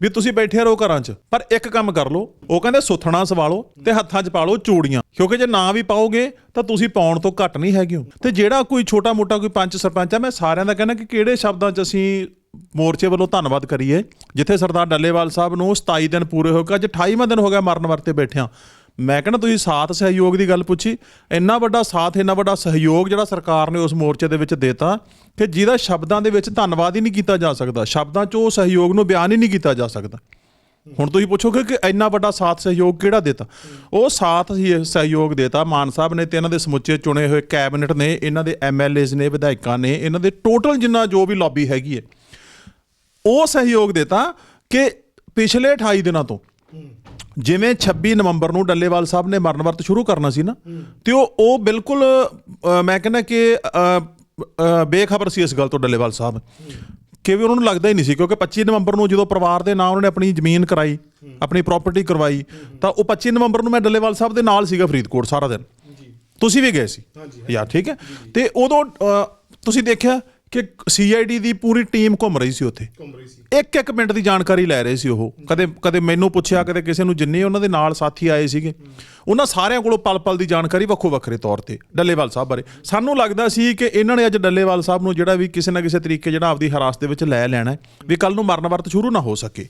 ਵੀ ਤੁਸੀਂ ਬੈਠੇ ਰਹੋ ਘਰਾਂ 'ਚ, ਪਰ ਇੱਕ ਕੰਮ ਕਰ ਲਓ, ਉਹ ਕਹਿੰਦੇ ਸੁਥਣਾ ਸਵਾਲੋ ਤੇ ਹੱਥਾਂ 'ਚ ਪਾ ਲਓ ਚੂੜੀਆਂ, ਕਿਉਂਕਿ ਜੇ ਨਾ ਵੀ ਪਾਓਗੇ ਤਾਂ ਤੁਸੀਂ ਪਾਉਣ ਤੋਂ ਘੱਟ ਨਹੀਂ ਹੈਗੇ ਹੋ। ਤੇ ਜਿਹੜਾ ਕੋਈ ਛੋਟਾ ਮੋਟਾ ਕੋਈ ਪੰਚ ਸਰਪੰਚ ਆ, ਮੈਂ ਸਾਰਿਆਂ ਦਾ ਕਹਿੰਦਾ ਕਿ ਕਿਹੜੇ ਸ਼ਬਦਾਂ 'ਚ ਅਸੀਂ ਮੋਰਚੇ ਵੱਲੋਂ ਧੰਨਵਾਦ ਕਰੀਏ? ਜਿੱਥੇ ਸਰਦਾਰ ਡੱਲੇਵਾਲ ਸਾਹਿਬ ਨੂੰ 27 ਦਿਨ ਪੂਰੇ ਹੋ ਗਏ, ਅੱਜ 28ਵਾਂ ਦਿਨ ਹੋ ਗਿਆ ਮਰਨ ਵਰਤੇ ਬੈਠਿਆਂ। ਮੈਂ ਕਹਿੰਦਾ ਤੁਸੀਂ ਸਾਥ ਸਹਿਯੋਗ ਦੀ ਗੱਲ ਪੁੱਛੀ, ਇੰਨਾ ਵੱਡਾ ਸਾਥ, ਇੰਨਾ ਵੱਡਾ ਸਹਿਯੋਗ ਜਿਹੜਾ ਸਰਕਾਰ ਨੇ ਉਸ ਮੋਰਚੇ ਦੇ ਵਿੱਚ ਦਿੱਤਾ ਕਿ ਜਿਹਦਾ ਸ਼ਬਦਾਂ ਦੇ ਵਿੱਚ ਧੰਨਵਾਦ ਹੀ ਨਹੀਂ ਕੀਤਾ ਜਾ ਸਕਦਾ, ਸ਼ਬਦਾਂ 'ਚ ਉਹ ਸਹਿਯੋਗ ਨੂੰ ਬਿਆਨ ਹੀ ਨਹੀਂ ਕੀਤਾ ਜਾ ਸਕਦਾ। ਹੁਣ ਤੁਸੀਂ ਪੁੱਛੋਗੇ ਕਿ ਇੰਨਾ ਵੱਡਾ ਸਾਥ ਸਹਿਯੋਗ ਕਿਹੜਾ ਦਿੱਤਾ? ਉਹ ਸਾਥ ਸਹਿਯੋਗ ਦਿੱਤਾ, ਮਾਨ ਸਾਹਿਬ ਨੇ ਤੇ ਇਹਨਾਂ ਦੇ ਸਮੁੱਚੇ ਚੁਣੇ ਹੋਏ ਕੈਬਨਿਟ ਨੇ, ਇਹਨਾਂ ਦੇ ਐਮਐਲਏਜ਼ ਨੇ, ਵਿਧਾਇਕਾਂ ਨੇ, ਇਹਨਾਂ ਦੇ ਟੋਟਲ ਜਿੰਨਾ ਜੋ ਵੀ ਲੌਬੀ ਹੈਗੀ ਹੈ, ਉਹ ਸਹਿਯੋਗ ਦਿੱਤਾ ਕਿ ਪਿਛਲੇ 28 ਦਿਨਾਂ ਤੋਂ ਜਿਵੇਂ 26 ਨਵੰਬਰ ਨੂੰ ਡੱਲੇਵਾਲ ਸਾਹਿਬ ਨੇ ਮਰਨ ਵਰਤ ਸ਼ੁਰੂ ਕਰਨਾ ਸੀ ਨਾ ਤੇ ਉਹ ਉਹ ਬਿਲਕੁਲ ਅ, ਮੈਂ ਕਹਿੰਦਾ ਕਿ ਅ, ਅ, ਬੇਖਬਰ ਸੀ ਇਸ ਗੱਲ ਤੋਂ ਡੱਲੇਵਾਲ ਸਾਹਿਬ। ਕਿ ਵੀ ਉਹਨਾਂ ਨੂੰ ਲੱਗਦਾ ਹੀ ਨਹੀਂ ਸੀ ਕਿਉਂਕਿ 25 ਨਵੰਬਰ ਨੂੰ ਜਦੋਂ ਪਰਿਵਾਰ ਦੇ ਨਾਂ ਉਹਨਾਂ ਨੇ ਆਪਣੀ ਜ਼ਮੀਨ ਕਰਾਈ ਆਪਣੀ ਪ੍ਰਾਪਰਟੀ ਕਰਵਾਈ ਤਾਂ ਉਹ 25 ਨਵੰਬਰ ਨੂੰ ਮੈਂ ਡੱਲੇਵਾਲ ਸਾਹਿਬ ਦੇ ਨਾਲ ਸੀਗਾ ਫਰੀਦਕੋਟ ਸਾਰਾ ਦਿਨ। ਤੁਸੀਂ ਵੀ ਗਏ ਸੀ? ਯਾਰ ਠੀਕ ਹੈ। ਤੇ ਉਦੋਂ ਅ, ਤੁਸੀਂ ਦੇਖਿਆ ਕਿ ਸੀਆਈਡੀ ਦੀ ਪੂਰੀ ਟੀਮ ਘੁੰਮ ਰਹੀ ਸੀ ਉੱਥੇ। ਘੁੰਮ ਰਹੀ ਸੀ। ਇੱਕ ਇੱਕ ਮਿੰਟ ਦੀ ਜਾਣਕਾਰੀ ਲੈ ਰਹੇ ਸੀ ਉਹ। ਕਦੇ ਕਦੇ ਮੈਨੂੰ ਪੁੱਛਿਆ ਕਦੇ ਕਿਸੇ ਨੂੰ ਜਿੰਨੇ ਉਹਨਾਂ ਦੇ ਨਾਲ ਸਾਥੀ ਆਏ ਸੀਗੇ। ਉਹਨਾਂ ਸਾਰਿਆਂ ਕੋਲੋਂ ਪਲ ਪਲ ਦੀ ਜਾਣਕਾਰੀ ਵੱਖੋ ਵੱਖਰੇ ਤੌਰ ਤੇ ਡੱਲੇਵਾਲ ਸਾਹਿਬ ਬਾਰੇ। ਸਾਨੂੰ ਲੱਗਦਾ ਸੀ ਕਿ ਇਹਨਾਂ ਨੇ ਅੱਜ ਡੱਲੇਵਾਲ ਸਾਹਿਬ ਨੂੰ ਜਿਹੜਾ ਵੀ ਕਿਸੇ ਨਾ ਕਿਸੇ ਤਰੀਕੇ ਜਿਹੜਾ ਆਪਦੀ ਹਰਾਸਤ ਦੇ ਵਿੱਚ ਲੈ ਲੈਣਾ ਵੀ ਕੱਲ ਨੂੰ ਮਰਨ ਵਰਤ ਸ਼ੁਰੂ ਨਾ ਹੋ ਸਕੇ।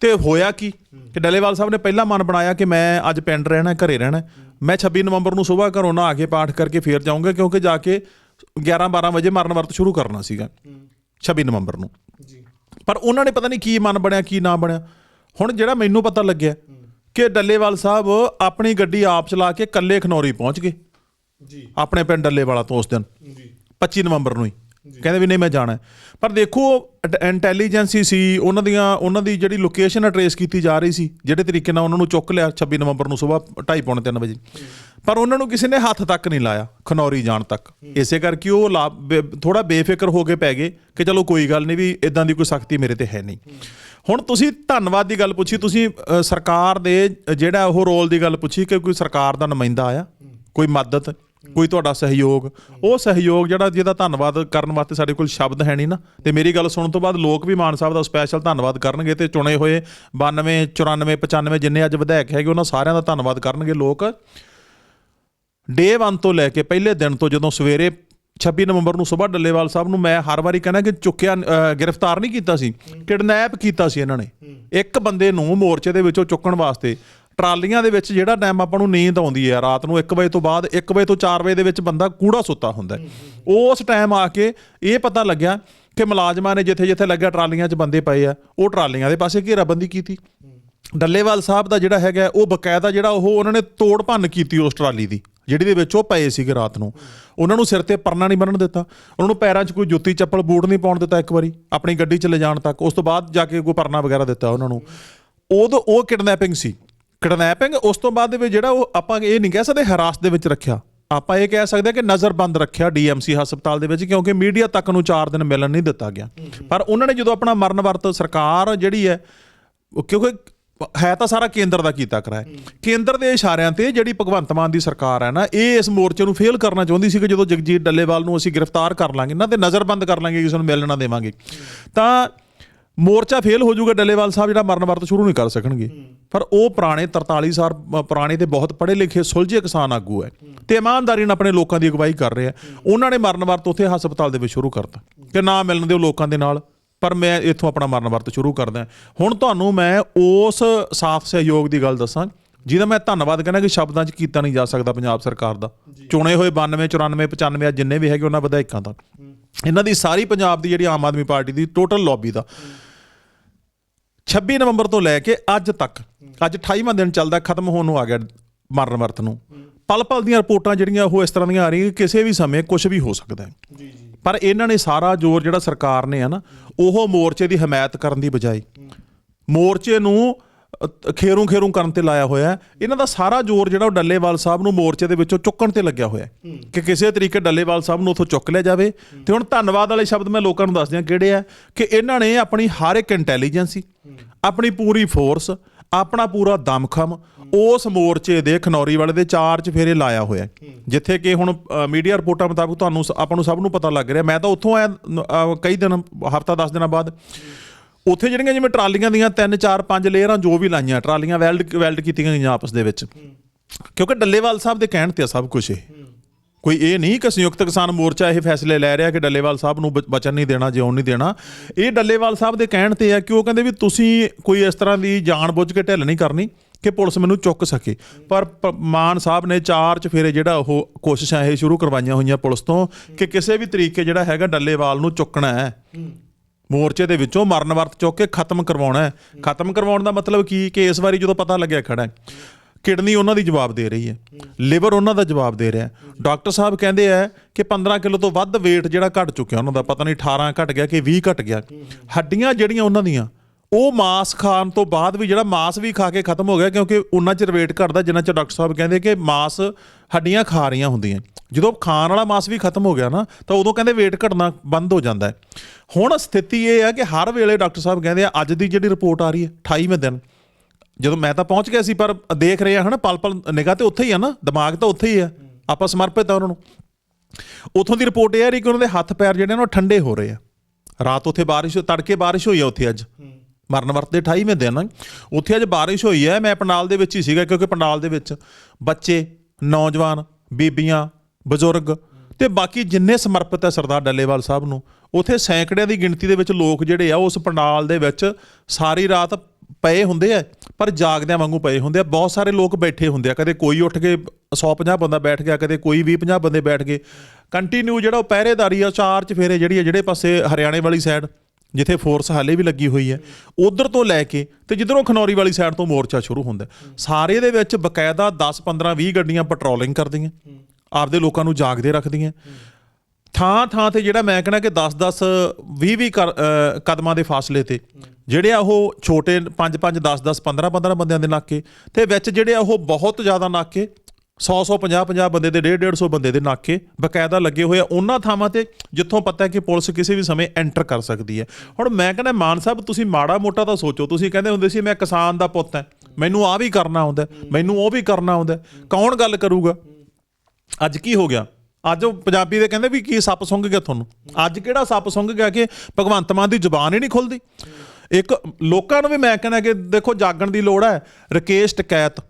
ਤੇ ਹੋਇਆ ਕੀ? ਕਿ ਡੱਲੇਵਾਲ ਸਾਹਿਬ ਨੇ ਪਹਿਲਾ ਮਨ ਬਣਾਇਆ ਕਿ ਮੈਂ ਅੱਜ ਪਿੰਡ ਰਹਿਣਾ ਘਰੇ ਰਹਿਣਾ ਮੈਂ 26 ਨਵੰਬਰ ਨੂੰ ਸਵੇਰ ਘਰੋਂ ਨਾ ਆ ਕੇ ਪਾਠ ਕਰਕੇ ਫੇਰ ਜਾਊਂਗਾ ਕਿਉਂਕਿ ਜਾ ਕੇ 11 12 ਵਜੇ ਮਰਨ ਵਰਤ ਸ਼ੁਰੂ ਕਰਨਾ ਸੀਗਾ 26 ਨਵੰਬਰ ਨੂੰ। ਜੀ। ਪਰ ਉਹਨਾਂ ਨੇ ਪਤਾ ਨਹੀਂ ਕੀ ਮਨ ਬਣਿਆ ਕੀ ਨਾ ਬਣਿਆ। ਹੁਣ ਜਿਹੜਾ ਮੈਨੂੰ ਪਤਾ ਲੱਗਿਆ ਕਿ ਡੱਲੇਵਾਲ ਸਾਹਿਬ ਆਪਣੀ ਗੱਡੀ ਆਪ ਚਲਾ ਕੇ ਕੱਲੇ ਖਨੌਰੀ ਪਹੁੰਚ ਗਏ। ਜੀ। ਆਪਣੇ ਪਿੰਡ ਡੱਲੇਵਾਲਾ ਤੋਂ ਉਸ ਦਿਨ ਜੀ। 25 ਨਵੰਬਰ ਨੂੰ ਹੀ। ਕਹਿੰਦੇ ਵੀ ਨਹੀਂ ਮੈਂ ਜਾਣਾ ਪਰ ਦੇਖੋ ਇੰਟੈਲੀਜੈਂਸੀ ਸੀ, ਉਹਨਾਂ ਦੀਆਂ, ਉਹਨਾਂ ਦੀ ਜਿਹੜੀ ਲੋਕੇਸ਼ਨ ਟਰੇਸ ਕੀਤੀ ਜਾ ਰਹੀ ਸੀ, ਜਿਹੜੇ ਤਰੀਕੇ ਨਾਲ ਉਹਨਾਂ ਨੂੰ ਚੁੱਕ ਲਿਆ 26 ਨਵੰਬਰ ਨੂੰ ਸਵੇਰ 2:30 ਪੌਣੇ 3 ਵਜੇ। ਪਰ ਉਹਨਾਂ ਨੂੰ ਕਿਸੇ ਨੇ ਹੱਥ ਤੱਕ ਨਹੀਂ ਲਾਇਆ, ਖਨੌਰੀ ਜਾਣ ਤੱਕ। ਇਸੇ ਕਰਕੇ ਉਹ ਥੋੜਾ ਬੇਫਿਕਰ ਹੋ ਕੇ ਪੈ ਗਏ ਕਿ ਚਲੋ ਕੋਈ ਗੱਲ ਨਹੀਂ ਵੀ ਇਦਾਂ ਦੀ ਕੋਈ ਸਖਤੀ ਮੇਰੇ ਤੇ ਹੈ ਨਹੀਂ। ਹੁਣ ਤੁਸੀਂ ਧੰਨਵਾਦ ਦੀ ਗੱਲ ਪੁੱਛੀ, ਤੁਸੀਂ ਸਰਕਾਰ ਦੇ ਜਿਹੜਾ ਉਹ ਰੋਲ ਦੀ ਗੱਲ ਪੁੱਛੀ ਕਿ ਕੋਈ ਸਰਕਾਰ ਦਾ ਨੁਮਾਇੰਦਾ ਆਇਆ? ਕੋਈ ਮਦਦ? ਕੋਈ ਤੁਹਾਡਾ ਸਹਿਯੋਗ ਉਹ ਸਹਿਯੋਗ ਜਿਹੜਾ ਜਿਹਦਾ ਧੰਨਵਾਦ ਕਰਨ ਵਾਸਤੇ ਸਾਡੇ ਕੋਲ ਸ਼ਬਦ ਹੈ ਨਹੀਂ ਨਾ। ਤੇ ਮੇਰੀ ਗੱਲ ਸੁਣਨ ਤੋਂ ਬਾਅਦ ਲੋਕ ਵੀ ਮਾਨ ਸਾਹਿਬ ਦਾ ਸਪੈਸ਼ਲ ਧੰਨਵਾਦ ਕਰਨਗੇ ਤੇ ਚੁਣੇ ਹੋਏ 92 94 95 ਜਿੰਨੇ ਅੱਜ ਵਿਧਾਇਕ ਹੈਗੇ ਉਹਨਾਂ ਸਾਰਿਆਂ ਦਾ ਧੰਨਵਾਦ ਕਰਨਗੇ ਲੋਕ। ਡੇ 1 ਤੋਂ ਲੈ ਕੇ ਪਹਿਲੇ ਦਿਨ ਤੋਂ ਜਦੋਂ ਸਵੇਰੇ 26 ਨਵੰਬਰ ਨੂੰ ਸਵੇਰ ਡੱਲੇਵਾਲ ਸਾਹਿਬ ਨੂੰ ਮੈਂ ਹਰ ਵਾਰੀ ਕਹਿੰਦਾ ਕਿ ਚੁੱਕਿਆ ਗ੍ਰਿਫਤਾਰ ਨਹੀਂ ਕੀਤਾ ਸੀ ਕਿਡਨੈਪ ਕੀਤਾ ਸੀ ਇਹਨਾਂ ਨੇ। ਇੱਕ ਬੰਦੇ ਨੂੰ ਮੋਰਚੇ ਦੇ ਵਿੱਚੋਂ ਚੁੱਕਣ ਵਾਸਤੇ ਟਰਾਲੀਆਂ ਦੇ ਵਿੱਚ ਜਿਹੜਾ ਟਾਈਮ ਆਪਾਂ ਨੂੰ ਨੀਂਦ ਆਉਂਦੀ ਹੈ, ਰਾਤ ਨੂੰ 1 ਵਜੇ ਤੋਂ ਬਾਅਦ 1 ਵਜੇ ਤੋਂ 4 ਵਜੇ ਦੇ ਵਿੱਚ ਬੰਦਾ ਕੂੜਾ ਸੁੱਤਾ ਹੁੰਦਾ ਹੈ। ਉਸ ਟਾਈਮ ਆ ਕੇ ਇਹ ਪਤਾ ਲੱਗਿਆ ਕਿ ਮੁਲਾਜ਼ਮਾਂ ਨੇ ਜਿੱਥੇ ਜਿੱਥੇ ਲੱਗਿਆ ਟਰਾਲੀਆਂ 'ਚ ਬੰਦੇ ਪਏ ਆ, ਉਹ ਟਰਾਲੀਆਂ ਦੇ ਪਾਸੇ ਘੇਰਾਬੰਦੀ ਕੀਤੀ। ਡੱਲੇਵਾਲ ਸਾਹਿਬ ਦਾ ਜਿਹੜਾ ਹੈਗਾ, ਉਹ ਬਕਾਇਦਾ ਜਿਹੜਾ ਉਹ ਉਹਨਾਂ ਨੇ ਤੋੜ ਭੰਨ ਕੀਤੀ ਉਸ ਟਰਾਲੀ ਦੀ, ਜਿਹੜੀ ਦੇ ਵਿੱਚ ਉਹ ਪਏ ਸੀਗੇ ਰਾਤ ਨੂੰ। ਉਹਨਾਂ ਨੂੰ ਸਿਰ ਤੇ ਪਰਨਾ ਨਹੀਂ ਬੰਨਣ ਦਿੱਤਾ। ਉਹਨਾਂ ਨੂੰ ਪੈਰਾਂ 'ਚ ਕੋਈ ਜੁੱਤੀ, ਚੱਪਲ, ਬੂਟ ਨਹੀਂ ਪਾਉਣ ਦਿੱਤਾ ਇੱਕ ਵਾਰੀ, ਆਪਣੀ ਗੱਡੀ 'ਚ ਲੈ ਜਾਣ ਤੱਕ। ਉਸ ਤੋਂ ਬਾਅਦ ਜਾ ਕੇ ਕੋਈ ਪਰਨਾ ਵਗੈਰਾ ਦਿੱਤਾ ਉਹਨਾਂ ਨੂੰ। ਉਦੋਂ ਉਹ ਕਿਡਨੈਪਿੰਗ ਸੀ। ਕਿਡਨੈਪਿੰਗ ਉਸ ਤੋਂ ਬਾਅਦ ਦੇ ਵਿੱਚ ਜਿਹੜਾ ਉਹ ਆਪਾਂ ਇਹ ਨਹੀਂ ਕਹਿ ਸਕਦੇ ਹਰਾਸ ਦੇ ਵਿੱਚ ਰੱਖਿਆ। ਆਪਾਂ ਇਹ ਕਹਿ ਸਕਦੇ ਹਾਂ ਕਿ ਨਜ਼ਰਬੰਦ ਰੱਖਿਆ ਡੀਐਮਸੀ ਹਸਪਤਾਲ ਦੇ ਵਿੱਚ ਕਿਉਂਕਿ ਮੀਡੀਆ ਤੱਕ ਨੂੰ 4 ਦਿਨ ਮਿਲਣ ਨਹੀਂ ਦਿੱਤਾ ਗਿਆ। ਪਰ ਉਹਨਾਂ ਨੇ ਜਦੋਂ ਆਪਣਾ ਮਰਨ ਵਰਤ ਸਰਕਾਰ ਜਿਹੜੀ ਹੈ ਕਿਉਂਕਿ ਹੈ ਤਾਂ ਸਾਰਾ ਕੇਂਦਰ ਦਾ ਕੀਤਾ ਕਰਾਇਆ। ਕੇਂਦਰ ਦੇ ਇਸ਼ਾਰਿਆਂ ਤੇ ਜਿਹੜੀ ਭਗਵੰਤ ਮਾਨ ਦੀ ਸਰਕਾਰ ਹੈ ਨਾ, ਇਹ ਇਸ ਮੋਰਚੇ ਨੂੰ ਫੇਲ ਕਰਨਾ ਚਾਹੁੰਦੀ ਸੀ ਕਿ ਜਦੋਂ ਜਗਜੀਤ ਡੱਲੇਵਾਲ ਨੂੰ ਅਸੀਂ ਗ੍ਰਿਫਤਾਰ ਕਰ ਲਾਂਗੇ ਨਾ ਤੇ ਨਜ਼ਰਬੰਦ ਕਰ ਲਾਂਗੇ, ਕਿਸੇ ਨੂੰ ਮਿਲਣ ਨਾ ਦੇਵਾਂਗੇ। ਤਾਂ ਮੋਰਚਾ ਫੇਲ ਹੋ ਜਾਊਗਾ ਡੱਲੇਵਾਲ ਸਾਹਿਬ ਜਿਹੜਾ ਮਰਨ ਵਰਤ ਸ਼ੁਰੂ ਨਹੀਂ ਕਰ ਸਕਣਗੇ। ਪਰ ਉਹ ਪੁਰਾਣੇ 43 ਸਾਲ ਪੁਰਾਣੇ ਤੇ ਬਹੁਤ ਪੜ੍ਹੇ ਲਿਖੇ ਸੁਲਝੇ ਕਿਸਾਨ ਆਗੂ ਹੈ। ਤੇ ਇਮਾਨਦਾਰੀ ਨਾਲ ਆਪਣੇ ਲੋਕਾਂ ਦੀ ਅਗਵਾਈ ਕਰ ਰਹੇ। ਆ ਉਹਨਾਂ ਨੇ ਮਰਨ ਵਰਤ ਉੱਥੇ ਹਸਪਤਾਲ ਦੇ ਵਿੱਚ ਸ਼ੁਰੂ ਕਰਤਾ। ਕਿ ਨਾ ਮਿਲਣ ਦਿਓ ਲੋਕਾਂ ਦੇ ਨਾਲ ਪਰ ਮੈਂ ਇੱਥੋਂ ਆਪਣਾ ਮਰਨ ਵਰਤ ਸ਼ੁਰੂ ਕਰਦਾ ਹੁਣ ਤੁਹਾਨੂੰ ਮੈਂ ਉਸ ਸਾਥ ਸਹਿਯੋਗ ਦੀ ਗੱਲ ਦੱਸਾਂ ਜਿਹਦਾ ਮੈਂ ਧੰਨਵਾਦ ਕਹਿੰਦਾ ਕਿ ਸ਼ਬਦਾਂ 'ਚ ਕੀਤਾ ਨਹੀਂ ਜਾ ਸਕਦਾ ਪੰਜਾਬ ਸਰਕਾਰ ਦਾ। ਚੁਣੇ ਹੋਏ 92 94 95 ਅੱਜ ਜਿੰਨੇ ਵੀ ਹੈਗੇ ਉਹਨਾਂ ਵਿਧਾਇਕਾਂ ਦਾ। ਇਹਨਾਂ ਦੀ ਸਾਰੀ ਪੰਜਾਬ ਦੀ ਜਿਹੜੀ ਆਮ ਆਦਮੀ ਪਾਰਟੀ ਦੀ ਟੋਟਲ ਲੌਬੀ ਦਾ। 26 ਨਵੰਬਰ ਤੋਂ ਲੈ ਕੇ ਅੱਜ ਤੱਕ ਅੱਜ 28ਵਾਂ ਦਿਨ ਚੱਲਦਾ ਖਤਮ ਹੋਣ ਨੂੰ ਆ ਗਿਆ ਮਰਨ ਵਰਤ ਨੂੰ। ਪਲ ਪਲ ਦੀਆਂ ਰਿਪੋਰਟਾਂ ਜਿਹੜੀਆਂ ਉਹ ਇਸ ਤਰ੍ਹਾਂ ਦੀਆਂ ਆ ਰਹੀਆਂ ਕਿ ਕਿਸੇ ਵੀ ਸਮੇਂ ਕੁਝ ਵੀ ਹੋ ਸਕਦਾ ਹੈ। ਜੀ ਜੀ। ਪਰ ਇਹਨਾਂ ਨੇ ਸਾਰਾ ਜ਼ੋਰ ਜਿਹੜਾ ਸਰਕਾਰ ਨੇ ਆ ਨਾ ਉਹ ਮੋਰਚੇ ਦੀ ਹਮਾਇਤ ਕਰਨ ਦੀ ਬਜਾਏ ਮੋਰਚੇ ਨੂੰ ਖੇਰੂ ਖੇਰੂ ਕਰਨ ਤੇ ਲਾਇਆ ਹੋਇਆ ਹੈ। ਇਹਨਾਂ ਦਾ ਸਾਰਾ ਜ਼ੋਰ ਜਿਹੜਾ ਉਹ ਡੱਲੇਵਾਲ ਸਾਹਿਬ ਨੂੰ ਮੋਰਚੇ ਦੇ ਵਿੱਚੋਂ ਚੁੱਕਣ ਤੇ ਲੱਗਿਆ ਹੋਇਆ ਹੈ। ਕਿ ਕਿਸੇ ਤਰੀਕੇ ਡੱਲੇਵਾਲ ਸਾਹਿਬ ਨੂੰ ਉੱਥੋਂ ਚੁੱਕ ਲਿਆ ਜਾਵੇ। ਤੇ ਹੁਣ ਧੰਨਵਾਦ ਵਾਲੇ ਸ਼ਬਦ ਮੈਂ ਲੋਕਾਂ ਨੂੰ ਦੱਸ ਦਿਆਂ ਕਿਹੜੇ ਆ ਕਿ ਇਹਨਾਂ ਨੇ ਆਪਣੀ ਹਰ ਇੱਕ ਇੰਟੈਲੀਜੈਂਸੀ ਆਪਣੀ ਪੂਰੀ ਫੋਰਸ ਆਪਣਾ ਪੂਰਾ ਦਮਖਮ ਉਸ ਮੋਰਚੇ ਦੇ ਖਨੌਰੀ ਵਾਲੇ ਦੇ ਚਾਰ ਚ ਫੇਰੇ ਲਾਇਆ ਹੋਇਆ। ਜਿੱਥੇ ਕਿ ਹੁਣ ਮੀਡੀਆ ਰਿਪੋਰਟਾਂ ਮੁਤਾਬਕ ਤੁਹਾਨੂੰ ਆਪਾਂ ਨੂੰ ਸਭ ਨੂੰ ਪਤਾ ਲੱਗ ਰਿਹਾ। ਮੈਂ ਤਾਂ ਉੱਥੋਂ ਆਇਆ ਕਈ ਦਿਨ ਹਫਤਾ 10 ਦਿਨਾਂ ਬਾਅਦ ਉੱਥੇ ਜਿਹੜੀਆਂ ਜਿਵੇਂ ਟਰਾਲੀਆਂ ਦੀਆਂ 3 4 5 ਲੇਅਰਾਂ ਜੋ ਵੀ ਲਾਈਆਂ, ਟਰਾਲੀਆਂ ਵੈਲਡ ਵੈਲਡ ਕੀਤੀਆਂ ਗਈਆਂ ਆਪਸ ਦੇ ਵਿੱਚ। ਕਿਉਂਕਿ ਡੱਲੇਵਾਲ ਸਾਹਿਬ ਦੇ ਕਹਿਣ ਤੇ ਆ ਸਭ ਕੁਝ ਇਹ। ਕੋਈ ਇਹ ਨਹੀਂ ਕਿ ਸੰਯੁਕਤ ਕਿਸਾਨ ਮੋਰਚਾ ਇਹ ਫੈਸਲੇ ਲੈ ਰਿਹਾ ਕਿ ਡੱਲੇਵਾਲ ਸਾਹਿਬ ਨੂੰ ਬਚਨ ਨਹੀਂ ਦੇਣਾ ਜਿਉਣ ਨਹੀਂ ਦੇਣਾ। ਇਹ ਡੱਲੇਵਾਲ ਸਾਹਿਬ ਦੇ ਕਹਿਣ ਤੇ ਆ ਕਿ ਉਹ ਕਹਿੰਦੇ ਵੀ ਤੁਸੀਂ ਕੋਈ ਇਸ ਤਰ੍ਹਾਂ ਦੀ ਜਾਣਬੁੱਝ ਕੇ ਢਿੱਲ ਨਹੀਂ ਕਰਨੀ ਕਿ ਪੁਲਿਸ ਮੈਨੂੰ ਚੁੱਕ ਸਕੇ। ਪਰ ਮਾਨ ਸਾਹਿਬ ਨੇ ਚਾਰ 'ਚ ਫੇਰੇ ਜਿਹੜਾ ਉਹ ਕੋਸ਼ਿਸ਼ਾਂ ਇਹ ਸ਼ੁਰੂ ਕਰਵਾਈਆਂ ਹੋਈਆਂ ਪੁਲਿਸ ਤੋਂ ਕਿ ਕਿਸੇ ਵੀ ਤਰੀਕੇ ਜਿਹੜਾ ਹੈਗਾ ਡੱਲੇਵਾਲ ਨੂੰ ਚੁੱਕਣਾ ਹੈ। ਮੋਰਚੇ ਦੇ ਵਿੱਚੋਂ ਮਰਨ ਵਰਤ ਚੁੱਕ ਕੇ ਖਤਮ ਕਰਵਾਉਣਾ ਹੈ। ਖਤਮ ਕਰਵਾਉਣ ਦਾ ਮਤਲਬ ਕੀ ਕਿ ਇਸ ਵਾਰੀ ਜਦੋਂ ਪਤਾ ਲੱਗਿਆ ਖੜਾ ਹੈ, ਕਿਡਨੀ ਉਹਨਾਂ ਦੀ ਜਵਾਬ ਦੇ ਰਹੀ ਹੈ। ਲਿਵਰ ਉਹਨਾਂ ਦਾ ਜਵਾਬ ਦੇ ਰਿਹਾ ਡਾਕਟਰ ਸਾਹਿਬ ਕਹਿੰਦੇ ਆ ਕਿ 15 ਕਿਲੋ ਤੋਂ ਵੱਧ weight ਜਿਹੜਾ ਘਟ ਚੁੱਕਿਆ ਉਹਨਾਂ ਦਾ, ਪਤਾ ਨਹੀਂ 18 ਘਟ ਗਿਆ ਕਿ 20 ਘਟ ਗਿਆ। ਹੱਡੀਆਂ ਜਿਹੜੀਆਂ ਉਹਨਾਂ ਦੀਆਂ, ਉਹ ਮਾਸ ਖਾਣ ਤੋਂ ਬਾਅਦ ਵੀ ਜਿਹੜਾ ਮਾਸ ਵੀ ਖਾ ਕੇ ਖਤਮ ਹੋ ਗਿਆ ਕਿਉਂਕਿ ਉਹਨਾਂ 'ਚ weight ਘਟਦਾ, ਜਿੰਨਾ 'ਚ ਡਾਕਟਰ ਸਾਹਿਬ ਕਹਿੰਦੇ ਕਿ ਮਾਸ ਹੱਡੀਆਂ ਖਾ ਰਹੀਆਂ ਹੁੰਦੀਆਂ। ਜਦੋਂ ਖਾਣ ਵਾਲਾ ਮਾਸ ਵੀ ਖਤਮ ਹੋ ਗਿਆ ਨਾ, ਤਾਂ ਉਦੋਂ ਕਹਿੰਦੇ weight ਘਟਣਾ ਬੰਦ ਹੋ ਜਾਂਦਾ ਹੈ। ਹੁਣ ਸਥਿਤੀ ਇਹ ਹੈ ਕਿ ਹਰ ਵੇਲੇ ਡਾਕਟਰ ਸਾਹਿਬ ਕਹਿੰਦੇ ਆ, ਅੱਜ ਦੀ ਜਿਹੜੀ ਰਿਪੋਰਟ ਆ ਰਹੀ ਹੈ 28ਵੇਂ ਦਿਨ। ਜਦੋਂ ਮੈਂ ਤਾਂ ਪਹੁੰਚ ਗਿਆ ਸੀ, ਪਰ ਦੇਖ ਰਹੇ ਆ ਹਨਾ ਪਲ ਪਲ ਨਿਗਾਹ ਤੇ ਉੱਥੇ ਹੀ ਆ ਨਾ, ਦਿਮਾਗ ਤਾਂ ਉੱਥੇ ਹੀ ਆ, ਆਪਾਂ ਸਮਰਪਿਤ ਆ ਉਹਨਾਂ ਨੂੰ। ਉਥੋਂ ਦੀ ਰਿਪੋਰਟ ਇਹ ਆ ਰਹੀ ਕਿ ਉਹਨਾਂ ਦੇ ਹੱਥ ਪੈਰ ਜਿਹੜੇ ਨੇ ਉਹ ਠੰਡੇ ਹੋ ਰਹੇ ਆ। ਰਾਤ ਉੱਥੇ ਬਾਰਿਸ਼, ਤੜਕੇ ਬਾਰਿਸ਼ ਹੋਈ ਆ ਉੱਥੇ ਅੱਜ। ਮਰਨ ਵਰਤ ਦੇ 28ਵੇਂ ਦਿਨ। ਉੱਥੇ ਅੱਜ ਬਾਰਿਸ਼ ਹੋਈ ਹੈ ਮੈਂ ਪੰਡਾਲ ਦੇ ਵਿੱਚ ਹੀ ਸੀਗਾ, ਕਿਉਂਕਿ ਪੰਡਾਲ ਦੇ ਵਿੱਚ ਬੱਚੇ, ਨੌਜਵਾਨ, ਬੀਬੀਆਂ ਬਜ਼ੁਰਗ। ਤੇ ਬਾਕੀ ਜਿੰਨੇ ਸਮਰਪਿਤ ਹੈ ਸਰਦਾਰ ਡੱਲੇਵਾਲ ਸਾਹਿਬ ਨੂੰ, ਉਥੇ ਸੈਂਕੜਿਆਂ ਦੀ ਗਿਣਤੀ ਦੇ ਵਿੱਚ ਲੋਕ ਜਿਹੜੇ ਆ, ਉਸ ਪੰਡਾਲ ਦੇ ਵਿੱਚ ਸਾਰੀ ਰਾਤ ਪਏ ਹੁੰਦੇ ਆ, ਪਰ ਜਾਗਦਿਆਂ ਵਾਂਗੂ ਪਏ ਹੁੰਦੇ ਆ। ਬਹੁਤ ਸਾਰੇ ਲੋਕ ਬੈਠੇ ਹੁੰਦੇ ਆ। ਕਦੇ ਕੋਈ ਉੱਠ ਕੇ 150 ਬੰਦਾ ਬੈਠ ਗਿਆ, ਕਦੇ ਕੋਈ 20 50 ਬੰਦੇ ਬੈਠ ਗਏ। ਕੰਟੀਨਿਊ ਜਿਹੜਾ ਉਹ ਪਹਿਰੇਦਾਰੀ ਆ, ਚਾਰ ਚਫੇਰੇ ਜਿਹੜੀ ਆ, ਜਿਹੜੇ ਪਾਸੇ ਹਰਿਆਣੇ ਵਾਲੀ ਸਾਈਡ ਜਿੱਥੇ ਫੋਰਸ ਹਾਲੇ ਵੀ ਲੱਗੀ ਹੋਈ ਹੈ, ਉਧਰ ਤੋਂ ਲੈ ਕੇ ਤੇ ਜਿੱਧਰੋਂ ਖਨੌਰੀ ਵਾਲੀ ਸਾਈਡ ਤੋਂ ਮੋਰਚਾ ਸ਼ੁਰੂ ਹੁੰਦਾ ਸਾਰੇ ਦੇ ਵਿੱਚ ਬਕਾਇਦਾ 10 15 20 ਗੱਡੀਆਂ ਪੈਟਰੋਲਿੰਗ ਕਰਦੀਆਂ। ਆਪਦੇ ਲੋਕਾਂ ਨੂੰ ਜਾਗਦੇ ਰੱਖਦੀਆਂ। ਥਾਂ ਥਾਂ ਤੇ ਜਿਹੜਾ ਮੈਂ ਕਹਿੰਦਾ ਕਿ 10 10 20 20 ਕਦਮਾਂ ਦੇ ਫਾਸਲੇ ਤੇ, ਜਿਹੜੇ ਆ ਉਹ ਛੋਟੇ 5 5 10 10 15 15 ਬੰਦਿਆਂ ਦੇ ਨਾਕੇ, ਤੇ ਵਿੱਚ ਜਿਹੜੇ ਆ ਉਹ ਬਹੁਤ ਜ਼ਿਆਦਾ ਨਾਕੇ 100 100 50 50 ਬੰਦੇ ਦੇ 150 150 ਬੰਦੇ ਦੇ ਨਾਕੇ, ਬਕਾਇਦਾ ਲੱਗੇ ਹੋਏ ਆ, ਉਹਨਾਂ ਥਾਵਾਂ ਤੇ ਜਿੱਥੋਂ ਪਤਾ ਹੈ ਕਿ ਪੁਲਿਸ ਕਿਸੇ ਵੀ ਸਮੇਂ ਐਂਟਰ ਕਰ ਸਕਦੀ ਹੈ। ਹੁਣ ਮੈਂ ਕਹਿੰਦਾ, ਮਾਨ ਸਾਹਿਬ, ਤੁਸੀਂ ਮਾੜਾ ਮੋਟਾ ਤਾਂ ਸੋਚੋ, ਤੁਸੀਂ ਕਹਿੰਦੇ ਹੁੰਦੇ ਸੀ, ਮੈਂ ਕਿਸਾਨ ਦਾ ਪੁੱਤ ਹਾਂ, ਮੈਨੂੰ ਆ ਵੀ ਕਰਨਾ ਆਉਂਦਾ, ਮੈਨੂੰ ਉਹ ਵੀ ਕਰਨਾ ਆਉਂਦਾ, ਕੌਣ ਗੱਲ ਕਰੂਗਾ? ਅੱਜ ਕੀ ਹੋ ਗਿਆ? ਅੱਜ ਉਹ ਪੰਜਾਬੀ ਦੇ ਕਹਿੰਦੇ ਵੀ ਕੀ ਸੱਪ ਸੁੰਘ ਗਿਆ ਤੁਹਾਨੂੰ? ਅੱਜ ਕਿਹੜਾ ਸੱਪ ਸੁੰਘ ਗਿਆ ਕਿ ਭਗਵੰਤ ਮਾਨ ਦੀ ਜ਼ੁਬਾਨ ਹੀ ਨਹੀਂ ਖੁੱਲਦੀ? ਇੱਕ ਲੋਕਾਂ ਨੂੰ ਵੀ ਮੈਂ ਕਹਿੰਦਾ ਕਿ ਦੇਖੋ, ਜਾਗਣ ਦੀ ਲੋੜ ਹੈ। ਰਕੇਸ਼ ਟਕੈਤ,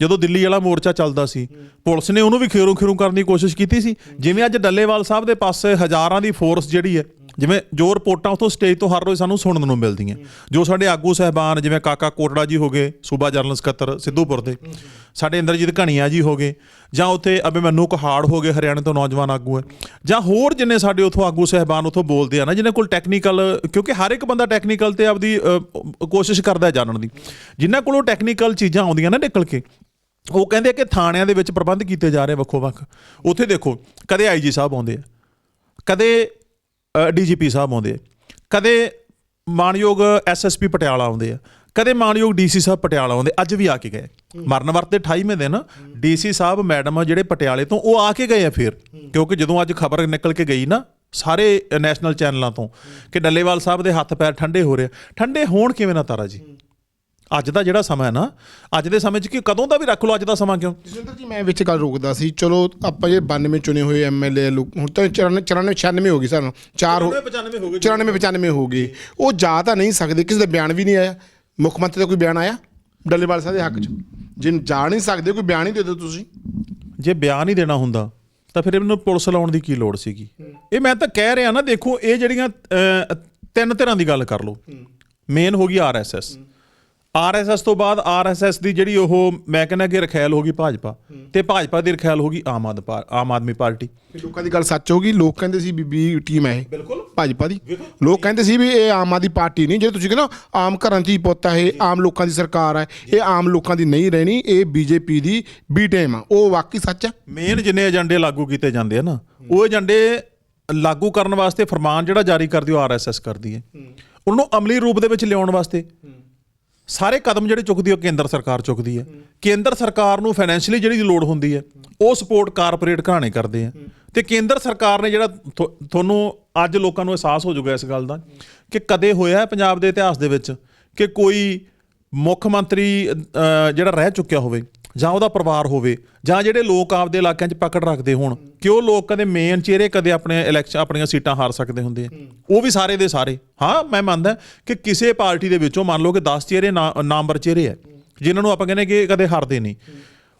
ਜਦੋਂ ਦਿੱਲੀ ਵਾਲਾ ਮੋਰਚਾ ਚੱਲਦਾ ਸੀ, ਪੁਲਿਸ ਨੇ ਉਹਨੂੰ ਵੀ ਖੇਰੂ ਖੇਰੂ ਕਰਨ ਦੀ ਕੋਸ਼ਿਸ਼ ਕੀਤੀ ਸੀ। ਜਿਵੇਂ ਅੱਜ ਡੱਲੇਵਾਲ ਸਾਹਿਬ ਦੇ ਪਾਸੇ ਹਜ਼ਾਰਾਂ ਦੀ ਫੋਰਸ ਜਿਹੜੀ ਹੈ ਜਿਵੇਂ ਜੋ ਰਿਪੋਰਟਾਂ ਉਥੋਂ ਸਟੇਜ ਤੋਂ ਹਰ ਰੋਜ਼ ਸਾਨੂੰ ਸੁਣਨ ਨੂੰ ਮਿਲਦੀਆਂ। ਜੋ ਸਾਡੇ ਆਗੂ ਸਹਿਬਾਨ, ਜਿਵੇਂ ਕਾਕਾ ਕੋਟੜਾ ਜੀ ਹੋ ਗਏ, ਸੂਬਾ ਜਰਨਲ ਸਕੱਤਰ ਸਿੱਧੂਪੁਰ ਦੇ। ਸਾਡੇ ਇੰਦਰਜੀਤ ਘਣੀਆ ਜੀ ਹੋ ਗਏ, ਜਾਂ ਉੱਥੇ ਮੈਨੂੰ ਕਹਾੜ ਹੋ ਗਏ, ਹਰਿਆਣੇ ਤੋਂ ਨੌਜਵਾਨ ਆਗੂ ਹੈ। ਜਾਂ ਹੋਰ ਜਿੰਨੇ ਸਾਡੇ ਉਥੋਂ ਆਗੂ ਸਹਿਬਾਨ ਉਥੋਂ ਬੋਲਦੇ ਆ ਨਾ, ਜਿਨ੍ਹਾਂ ਕੋਲ ਟੈਕਨੀਕਲ ਕਿਉਂਕਿ ਹਰ ਇੱਕ ਬੰਦਾ ਟੈਕਨੀਕਲ ਤੇ ਆਪਦੀ ਕੋਸ਼ਿਸ਼ ਕਰਦਾ ਹੈ ਜਾਣਨ ਦੀ। ਜਿਨ੍ਹਾਂ ਕੋਲੋਂ ਟੈਕਨੀਕਲ ਚੀਜ਼ਾਂ ਆਉਂਦੀਆਂ ਨਾ ਨਿਕਲ ਕੇ, ਉਹ ਕਹਿੰਦੇ ਕਿ ਥਾਣਿਆਂ ਦੇ ਵਿੱਚ ਪ੍ਰਬੰਧ ਕੀਤੇ ਜਾ ਰਹੇ ਵੱਖੋ ਵੱਖ। ਉੱਥੇ ਦੇਖੋ, ਕਦੇ ਆਈਜੀ ਸਾਹਿਬ ਆਉਂਦੇ ਆ, ਕਦੇ ਡੀਜੀਪੀ ਸਾਹਿਬ ਆਉਂਦੇ ਆ। ਕਦੇ ਮਾਨਯੋਗ ਐਸਐਸਪੀ ਪਟਿਆਲਾ ਆਉਂਦੇ ਆ, ਕਦੇ ਮਾਨਯੋਗ ਡੀਸੀ ਸਾਹਿਬ ਪਟਿਆਲਾ ਆਉਂਦੇ ਅੱਜ ਵੀ ਆ ਕੇ ਗਏ। ਮਰਨ ਵਰਤ ਦੇ 28ਵੇਂ ਦਿਨ ਡੀਸੀ ਸਾਹਿਬ, ਮੈਡਮ ਜਿਹੜੇ ਪਟਿਆਲੇ ਤੋਂ, ਉਹ ਆ ਕੇ ਗਏ ਆ ਫਿਰ। ਕਿਉਂਕਿ ਜਦੋਂ ਅੱਜ ਖਬਰ ਨਿਕਲ ਕੇ ਗਈ ਨਾ, ਸਾਰੇ ਨੈਸ਼ਨਲ ਚੈਨਲਾਂ ਤੋਂ ਕਿ ਡੱਲੇਵਾਲ ਸਾਹਿਬ ਦੇ ਹੱਥ ਪੈਰ ਠੰਡੇ ਹੋ ਰਹੇ ਆ। ਠੰਡੇ ਹੋਣ ਕਿਵੇਂ ਨਾ ਤਾਰਾ ਜੀ? ਅੱਜ ਦਾ ਜਿਹੜਾ ਸਮਾਂ ਹੈ ਨਾ ਅੱਜ ਦੇ ਸਮੇਂ 'ਚ ਕਿ ਕਦੋਂ ਦਾ ਵੀ ਰੱਖ ਲਓ ਅੱਜ ਦਾ ਸਮਾਂ ਕਿਉਂ? ਜਸਵਿੰਦਰ ਜੀ ਮੈਂ ਵਿੱਚ ਗੱਲ ਰੋਕਦਾ ਸੀ ਚਲੋ ਆਪਾਂ ਜੇ 92 ਚੁਣੇ ਹੋਏ ਐਮਐਲਏ ਲੋਕ ਹੁਣ ਤਾਂ 94 94 96 ਹੋ ਗਈ ਸਾਨੂੰ ਚਾਰ 95 ਹੋ ਗਏ 94 95 ਹੋ ਗਏ। ਉਹ ਜਾ ਤਾਂ ਨਹੀਂ ਸਕਦੇ ਕਿਸੇ ਦਾ ਬਿਆਨ ਵੀ ਨਹੀਂ ਆਇਆ। ਮੁੱਖ ਮੰਤਰੀ ਦਾ ਕੋਈ ਬਿਆਨ ਆਇਆ? ਡੱਲੇਵਾਲ ਸਾਹਿਬ ਦੇ ਹੱਕ 'ਚ। ਜੇ ਜਾ ਨਹੀਂ ਸਕਦੇ ਕੋਈ ਬਿਆਨ ਹੀ ਦੇ ਦਿਓ ਤੁਸੀਂ। ਜੇ ਬਿਆਨ ਹੀ ਦੇਣਾ ਹੁੰਦਾ ਤਾਂ ਫਿਰ ਇਹਨੂੰ ਪੁਲਿਸ ਲਾਉਣ ਦੀ ਕੀ ਲੋੜ ਸੀਗੀ? ਇਹ ਮੈਂ ਤਾਂ ਕਹਿ ਰਿਹਾ ਨਾ ਦੇਖੋ ਇਹ ਜਿਹੜੀਆਂ ਤਿੰਨ ਤਰ੍ਹਾਂ ਦੀ ਗੱਲ ਕਰ ਲਓ। ਮੇਨ ਹੋ ਗਈ ਆਰਐਸਐਸ ਆਰਐਸਐਸ ਤੋਂ ਬਾਅਦ ਆਰਐਸਐਸ ਦੀ ਜਿਹੜੀ ਉਹ ਮੈਂ ਕਹਿੰਦਾ ਕਿ ਰਖੈਲ ਹੋ ਗਈ ਭਾਜਪਾ ਤੇ ਭਾਜਪਾ ਦੀ ਰਖੈਲ ਹੋ ਗਈ ਆਮ ਆਦਮੀ ਆਮ ਆਦਮੀ ਪਾਰਟੀ। ਲੋਕਾਂ ਦੀ ਗੱਲ ਸੱਚ ਹੋਗੀ ਲੋਕ ਕਹਿੰਦੇ ਸੀ ਬੀਬੀ ਟੀਮ ਹੈ ਬਿਲਕੁਲ। ਭਾਜਪਾ ਦੀ। ਲੋਕ ਕਹਿੰਦੇ ਸੀ ਵੀ ਇਹ ਆਮ ਆਦਮੀ ਪਾਰਟੀ ਨਹੀਂ ਜਿਹੜੇ ਤੁਸੀਂ ਕਹਿੰਦੇ ਹੋ ਆਮ ਘਰਾਂ 'ਚ ਹੀ ਪੁੱਤ ਹੈ ਆਮ ਲੋਕਾਂ ਦੀ ਸਰਕਾਰ ਹੈ ਇਹ ਆਮ ਲੋਕਾਂ ਦੀ ਨਹੀਂ ਰਹਿਣੀ ਇਹ ਬੀਜੇਪੀ ਦੀ ਬੀ ਟੀਮ ਆ। ਉਹ ਵਾਕਈ ਸੱਚ ਆ? ਮੇਨ ਜਿੰਨੇ ਏਜੰਡੇ ਲਾਗੂ ਕੀਤੇ ਜਾਂਦੇ ਆ ਨਾ ਉਹ ਏਜੰਡੇ ਲਾਗੂ ਕਰਨ ਵਾਸਤੇ ਫਰਮਾਨ ਜਿਹੜਾ ਜਾਰੀ ਕਰਦੀ ਉਹ ਆਰਐਸਐਸ ਕਰਦੀ ਹੈ। ਉਹਨੂੰ ਅਮਲੀ ਰੂਪ ਦੇ ਵਿੱਚ ਲਿਆਉਣ ਵਾਸਤੇ। ਸਾਰੇ ਕਦਮ ਜਿਹੜੇ ਚੁੱਕਦੀ ਉਹ ਕੇਂਦਰ ਸਰਕਾਰ ਚੁੱਕਦੀ ਹੈ। ਕੇਂਦਰ ਸਰਕਾਰ ਨੂੰ ਫਾਈਨੈਂਸ਼ੀਅਲੀ ਜਿਹੜੀ ਲੋੜ ਹੁੰਦੀ ਹੈ, ਉਹ ਸਪੋਰਟ ਕਾਰਪੋਰੇਟ ਘਰਾਣੇ ਕਰਦੇ ਆ। ਤੇ ਕੇਂਦਰ ਸਰਕਾਰ ਨੇ ਜਿਹੜਾ ਤੁ- ਤੁਹਾਨੂੰ ਅੱਜ ਲੋਕਾਂ ਨੂੰ ਅਹਿਸਾਸ ਹੋ ਜਾਊਗਾ ਇਸ ਗੱਲ ਦਾ ਕਿ ਕਦੇ ਹੋਇਆ ਪੰਜਾਬ ਦੇ ਇਤਿਹਾਸ ਦੇ ਵਿੱਚ ਕਿ ਕੋਈ ਮੁੱਖ ਮੰਤਰੀ ਜਿਹੜਾ ਰਹਿ ਚੁੱਕਿਆ ਹੋਵੇ ਜਾਂ ਉਹਦਾ ਪਰਿਵਾਰ ਹੋਵੇ, ਜਾਂ ਜਿਹੜੇ ਲੋਕ ਆਪਦੇ ਇਲਾਕਿਆਂ 'ਚ ਪਕੜ ਰੱਖਦੇ ਹੋਣ ਕਿ ਉਹ ਲੋਕ ਕਦੇ ਮੇਨ ਚਿਹਰੇ ਕਦੇ ਆਪਣੇ ਇਲੈਕਸ਼ਨ ਆਪਣੀਆਂ ਸੀਟਾਂ ਹਾਰ ਸਕਦੇ ਹੁੰਦੇ ਆ? ਉਹ ਵੀ ਸਾਰੇ ਦੇ ਸਾਰੇ। ਹਾਂ, ਮੈਂ ਮੰਨਦਾ ਕਿ ਕਿਸੇ ਪਾਰਟੀ ਦੇ ਵਿੱਚੋਂ ਮੰਨ ਲਓ ਕਿ 10 ਚਿਹਰੇ ਨਾ- ਨਾਮਵਰ ਚਿਹਰੇ ਆ, ਜਿਨ੍ਹਾਂ ਨੂੰ ਆਪਾਂ ਕਹਿੰਦੇ ਕਿ ਕਦੇ ਹਾਰਦੇ ਨਹੀਂ।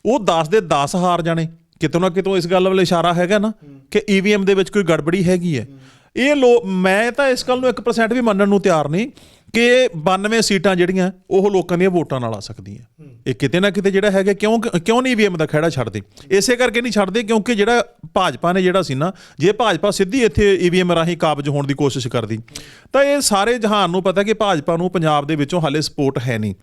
ਉਹ 10 ਦੇ 10 ਹਾਰ ਜਾਣੇ। ਕਿਤੋਂ ਨਾ ਕਿਤੋਂ ਇਸ ਗੱਲ ਵੱਲ ਇਸ਼ਾਰਾ ਹੈਗਾ ਨਾ ਕਿ ਈਵੀਐਮ ਦੇ ਵਿੱਚ ਕੋਈ ਗੜਬੜੀ ਹੈਗੀ ਹੈ। ਇਹ ਲੋ, ਮੈਂ ਤਾਂ ਇਸ ਗੱਲ ਨੂੰ 1% ਵੀ ਮੰਨਣ ਨੂੰ ਤਿਆਰ ਨਹੀਂ ਕਿ 92 ਸੀਟਾਂ ਜਿਹੜੀਆਂ ਉਹ ਲੋਕਾਂ ਦੀਆਂ ਵੋਟਾਂ ਨਾਲ ਆ ਸਕਦੀਆਂ। ਇਹ ਕਿਤੇ ਨਾ ਕਿਤੇ ਜਿਹੜਾ ਹੈਗਾ ਕਿਉਂ ਕਿਉਂ ਨਹੀਂ ਈਵੀਐਮ ਦਾ ਖਹਿੜਾ ਛੱਡਦੇ? ਇਸੇ ਕਰਕੇ ਨਹੀਂ ਛੱਡਦੇ ਕਿਉਂਕਿ ਜਿਹੜਾ ਭਾਜਪਾ ਨੇ ਜਿਹੜਾ ਸੀ ਨਾ ਜੇ ਭਾਜਪਾ ਸਿੱਧੀ ਇੱਥੇ ਈਵੀਐਮ ਰਾਹੀਂ ਕਾਬਜ ਹੋਣ ਦੀ ਕੋਸ਼ਿਸ਼ ਕਰਦੀ ਤਾਂ ਇਹ ਸਾਰੇ ਜਹਾਨ ਨੂੰ ਪਤਾ ਕਿ ਭਾਜਪਾ ਨੂੰ ਪੰਜਾਬ ਦੇ ਵਿੱਚੋਂ ਹਾਲੇ ਸਪੋਰਟ ਹੈ ਨਹੀਂ।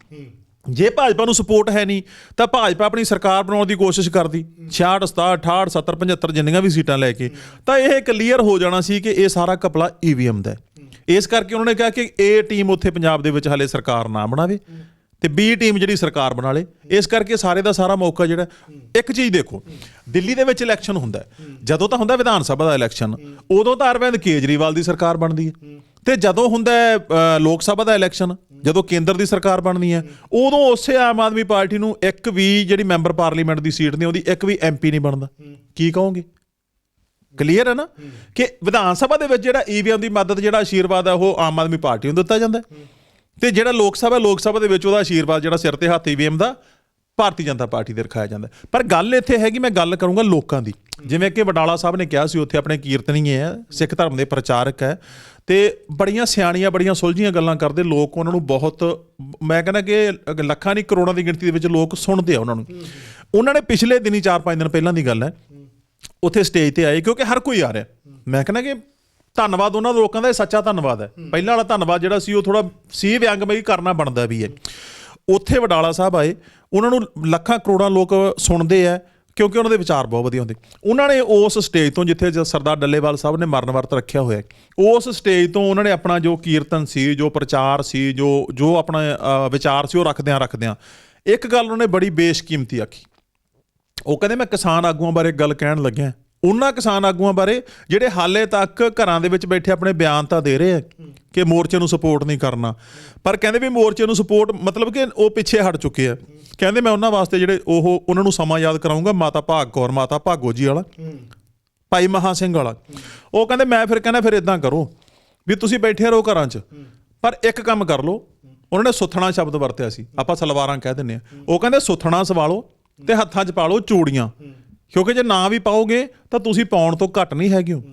ਜੇ ਭਾਜਪਾ ਨੂੰ ਸਪੋਰਟ ਹੈ ਨਹੀਂ ਤਾਂ ਭਾਜਪਾ ਆਪਣੀ ਸਰਕਾਰ ਬਣਾਉਣ ਦੀ ਕੋਸ਼ਿਸ਼ ਕਰਦੀ। 66 67 68 70 75 ਜਿੰਨੀਆਂ ਵੀ ਸੀਟਾਂ ਲੈ ਕੇ। ਤਾਂ ਇਹ ਕਲੀਅਰ ਹੋ ਜਾਣਾ ਸੀ ਕਿ ਇਹ ਸਾਰਾ ਕਪਲਾ ਈਵੀਐਮ ਦਾ ਹੈ। ਇਸ ਕਰਕੇ ਉਹਨਾਂ ਨੇ ਕਿਹਾ ਕਿ ਇਹ ਟੀਮ ਉੱਥੇ ਪੰਜਾਬ ਦੇ ਵਿੱਚ ਹਲੇ ਸਰਕਾਰ ਨਾ ਬਣਾਵੇ ਤੇ ਬੀ ਟੀਮ ਜਿਹੜੀ ਸਰਕਾਰ ਬਣਾ ਲੇ। ਇਸ ਕਰਕੇ ਸਾਰੇ ਦਾ ਸਾਰਾ ਮੌਕਾ ਜਿਹੜਾ, ਇੱਕ ਚੀਜ਼ ਦੇਖੋ, ਦਿੱਲੀ ਦੇ ਵਿੱਚ ਇਲੈਕਸ਼ਨ ਹੁੰਦਾ ਜਦੋਂ ਤਾਂ ਹੁੰਦਾ ਵਿਧਾਨ ਸਭਾ ਦਾ ਇਲੈਕਸ਼ਨ ਉਦੋਂ ਤਾਂ ਅਰਵਿੰਦ ਕੇਜਰੀਵਾਲ ਦੀ ਸਰਕਾਰ ਬਣਦੀ ਹੈ। ਤੇ ਜਦੋਂ ਹੁੰਦਾ ਲੋਕ ਸਭਾ ਦਾ ਇਲੈਕਸ਼ਨ ਜਦੋਂ ਕੇਂਦਰ ਦੀ ਸਰਕਾਰ ਬਣਨੀ ਹੈ, ਉਦੋਂ ਉਸੇ ਆਮ ਆਦਮੀ ਪਾਰਟੀ ਨੂੰ ਇੱਕ ਵੀ ਜਿਹੜੀ ਮੈਂਬਰ ਪਾਰਲੀਮੈਂਟ ਦੀ ਸੀਟ ਨਹੀਂ ਉਹਦੀ ਇੱਕ ਵੀ ਐਮਪੀ ਨਹੀਂ ਬਣਦਾ। ਕੀ ਕਹੋਗੇ? ਕਲੀਅਰ ਹੈ ਨਾ ਕਿ ਵਿਧਾਨ ਸਭਾ ਦੇ ਵਿੱਚ ਜਿਹੜਾ ਈਵੀਐਮ ਦੀ ਮਦਦ, ਜਿਹੜਾ ਆਸ਼ੀਰਵਾਦ ਹੈ ਉਹ ਆਮ ਆਦਮੀ ਪਾਰਟੀ ਨੂੰ ਦਿੱਤਾ ਜਾਂਦਾ ਹੈ। ਤੇ ਜਿਹੜਾ ਲੋਕ ਸਭਾ ਲੋਕ ਸਭਾ ਦੇ ਵਿੱਚ ਉਹਦਾ ਆਸ਼ੀਰਵਾਦ ਜਿਹੜਾ ਸਿਰ ਤੇ ਹੱਥ ਈਵੀਐਮ ਦਾ, ਭਾਰਤੀ ਜਨਤਾ ਪਾਰਟੀ ਦੇ ਰਖਾਇਆ ਜਾਂਦਾ ਪਰ ਗੱਲ ਇੱਥੇ ਹੈਗੀ, ਮੈਂ ਗੱਲ ਕਰੂੰਗਾ ਲੋਕਾਂ ਦੀ। ਜਿਵੇਂ ਕਿ ਵਡਾਲਾ ਸਾਹਿਬ ਨੇ ਕਿਹਾ ਸੀ, ਉੱਥੇ ਆਪਣੇ ਕੀਰਤਨੀਏ ਹੈ, ਸਿੱਖ ਧਰਮ ਦੇ ਪ੍ਰਚਾਰਕ ਹੈ। ਤੇ ਬੜੀਆਂ ਸਿਆਣੀਆਂ, ਬੜੀਆਂ ਸੁਲਝੀਆਂ ਗੱਲਾਂ ਕਰਦੇ, ਲੋਕ ਉਹਨਾਂ ਨੂੰ ਬਹੁਤ, ਮੈਂ ਕਹਿੰਦਾ ਕਿ ਲੱਖਾਂ ਨਹੀਂ ਕਰੋੜਾਂ ਦੀ ਗਿਣਤੀ ਦੇ ਵਿੱਚ ਲੋਕ ਸੁਣਦੇ ਆ ਉਹਨਾਂ ਨੂੰ। ਉਹਨਾਂ ਨੇ ਪਿਛਲੇ ਦਿਨੀ 4-5 ਦਿਨ ਪਹਿਲਾਂ ਦੀ ਗੱਲ ਹੈ ਉੱਥੇ ਸਟੇਜ ਤੇ ਆਏ ਕਿਉਂਕਿ ਹਰ ਕੋਈ ਆ ਰਿਹਾ। ਮੈਂ ਕਹਿੰਦਾ ਕਿ ਧੰਨਵਾਦ ਉਹਨਾਂ ਲੋਕਾਂ ਦਾ ਇਹ ਸੱਚਾ ਧੰਨਵਾਦ ਹੈ। ਪਹਿਲਾਂ ਵਾਲਾ ਧੰਨਵਾਦ ਜਿਹੜਾ ਸੀ ਉਹ ਥੋੜਾ ਸੀ ਵਿਅੰਗਮਈ ਕਰਨਾ ਬਣਦਾ ਵੀ ਹੈ। ਉੱਥੇ ਵਡਾਲਾ ਸਾਹਿਬ ਆਏ ਉਹਨਾਂ ਨੂੰ ਲੱਖਾਂ ਕਰੋੜਾਂ ਲੋਕ ਸੁਣਦੇ ਆ ਕਿਉਂਕਿ ਉਹਨਾਂ ਦੇ ਵਿਚਾਰ ਬਹੁਤ ਵਧੀਆ ਹੁੰਦੇ। ਉਹਨਾਂ ਨੇ ਉਸ ਸਟੇਜ ਤੋਂ ਜਿੱਥੇ ਸਰਦਾਰ ਡੱਲੇਵਾਲ ਸਾਹਿਬ ਨੇ ਮਰਨ ਵਰਤ ਰੱਖਿਆ ਹੋਇਆ ਉਸ ਸਟੇਜ ਤੋਂ ਉਹਨਾਂ ਨੇ ਆਪਣਾ ਜੋ ਕੀਰਤਨ ਸੀ ਜੋ ਪ੍ਰਚਾਰ ਸੀ ਜੋ ਜੋ ਆਪਣਾ ਵਿਚਾਰ ਸੀ ਉਹ ਰੱਖਦਿਆਂ ਰੱਖਦਿਆਂ ਇੱਕ ਗੱਲ ਉਹਨੇ ਬੜੀ ਬੇਸ਼ਕੀਮਤੀ ਆਖੀ। ਉਹ ਕਹਿੰਦੇ ਮੈਂ ਕਿਸਾਨ ਆਗੂਆਂ ਬਾਰੇ ਗੱਲ ਕਹਿਣ ਲੱਗਿਆ। ਉਹਨਾਂ ਕਿਸਾਨ ਆਗੂਆਂ ਬਾਰੇ ਜਿਹੜੇ ਹਾਲੇ ਤੱਕ ਘਰਾਂ ਦੇ ਵਿੱਚ ਬੈਠੇ ਆਪਣੇ ਬਿਆਨ ਤਾਂ ਦੇ ਰਹੇ ਆ ਕਿ ਮੋਰਚੇ ਨੂੰ ਸਪੋਰਟ ਨਹੀਂ ਕਰਨਾ। ਪਰ ਕਹਿੰਦੇ ਵੀ ਮੋਰਚੇ ਨੂੰ ਸਪੋਰਟ ਮਤਲਬ ਕਿ ਉਹ ਪਿੱਛੇ ਹਟ ਚੁੱਕੇ ਆ। ਕਹਿੰਦੇ ਮੈਂ ਉਹਨਾਂ ਵਾਸਤੇ ਜਿਹੜੇ ਉਹ ਉਹਨਾਂ ਨੂੰ ਸਮਾਂ ਯਾਦ ਕਰਾਉਂਗਾ ਮਾਤਾ ਭਾਗ ਕੌਰ, ਮਾਤਾ ਭਾਗੋ ਜੀ ਵਾਲਾ, ਭਾਈ ਮਹਾ ਸਿੰਘ ਵਾਲਾ। ਉਹ ਕਹਿੰਦੇ ਮੈਂ ਫਿਰ ਕਹਿੰਦਾ ਫਿਰ ਇਦਾਂ ਕਰੋ ਵੀ ਤੁਸੀਂ ਬੈਠੇ ਰਹੋ ਘਰਾਂ 'ਚ, ਪਰ ਇੱਕ ਕੰਮ ਕਰ ਲਓ। ਉਹਨਾਂ ਨੇ ਸੁਥਣਾ ਸ਼ਬਦ ਵਰਤਿਆ ਸੀ। ਆਪਾਂ ਸਲਵਾਰਾਂ ਕਹਿ ਦਿੰਨੇ ਆ। ਉਹ ਕਹਿੰਦੇ ਸੁਥਣਾ ਸਵਾਲੋ ਤੇ ਹੱਥਾਂ 'ਚ ਪਾ ਲਓ ਚੂੜੀਆਂ। ਕਿਉਂਕਿ ਜੇ ਨਾ ਵੀ ਪਾਓਗੇ ਤਾਂ ਤੁਸੀਂ ਪਾਉਣ ਤੋਂ ਘੱਟ ਨਹੀਂ ਹੈਗੇ ਹੋ।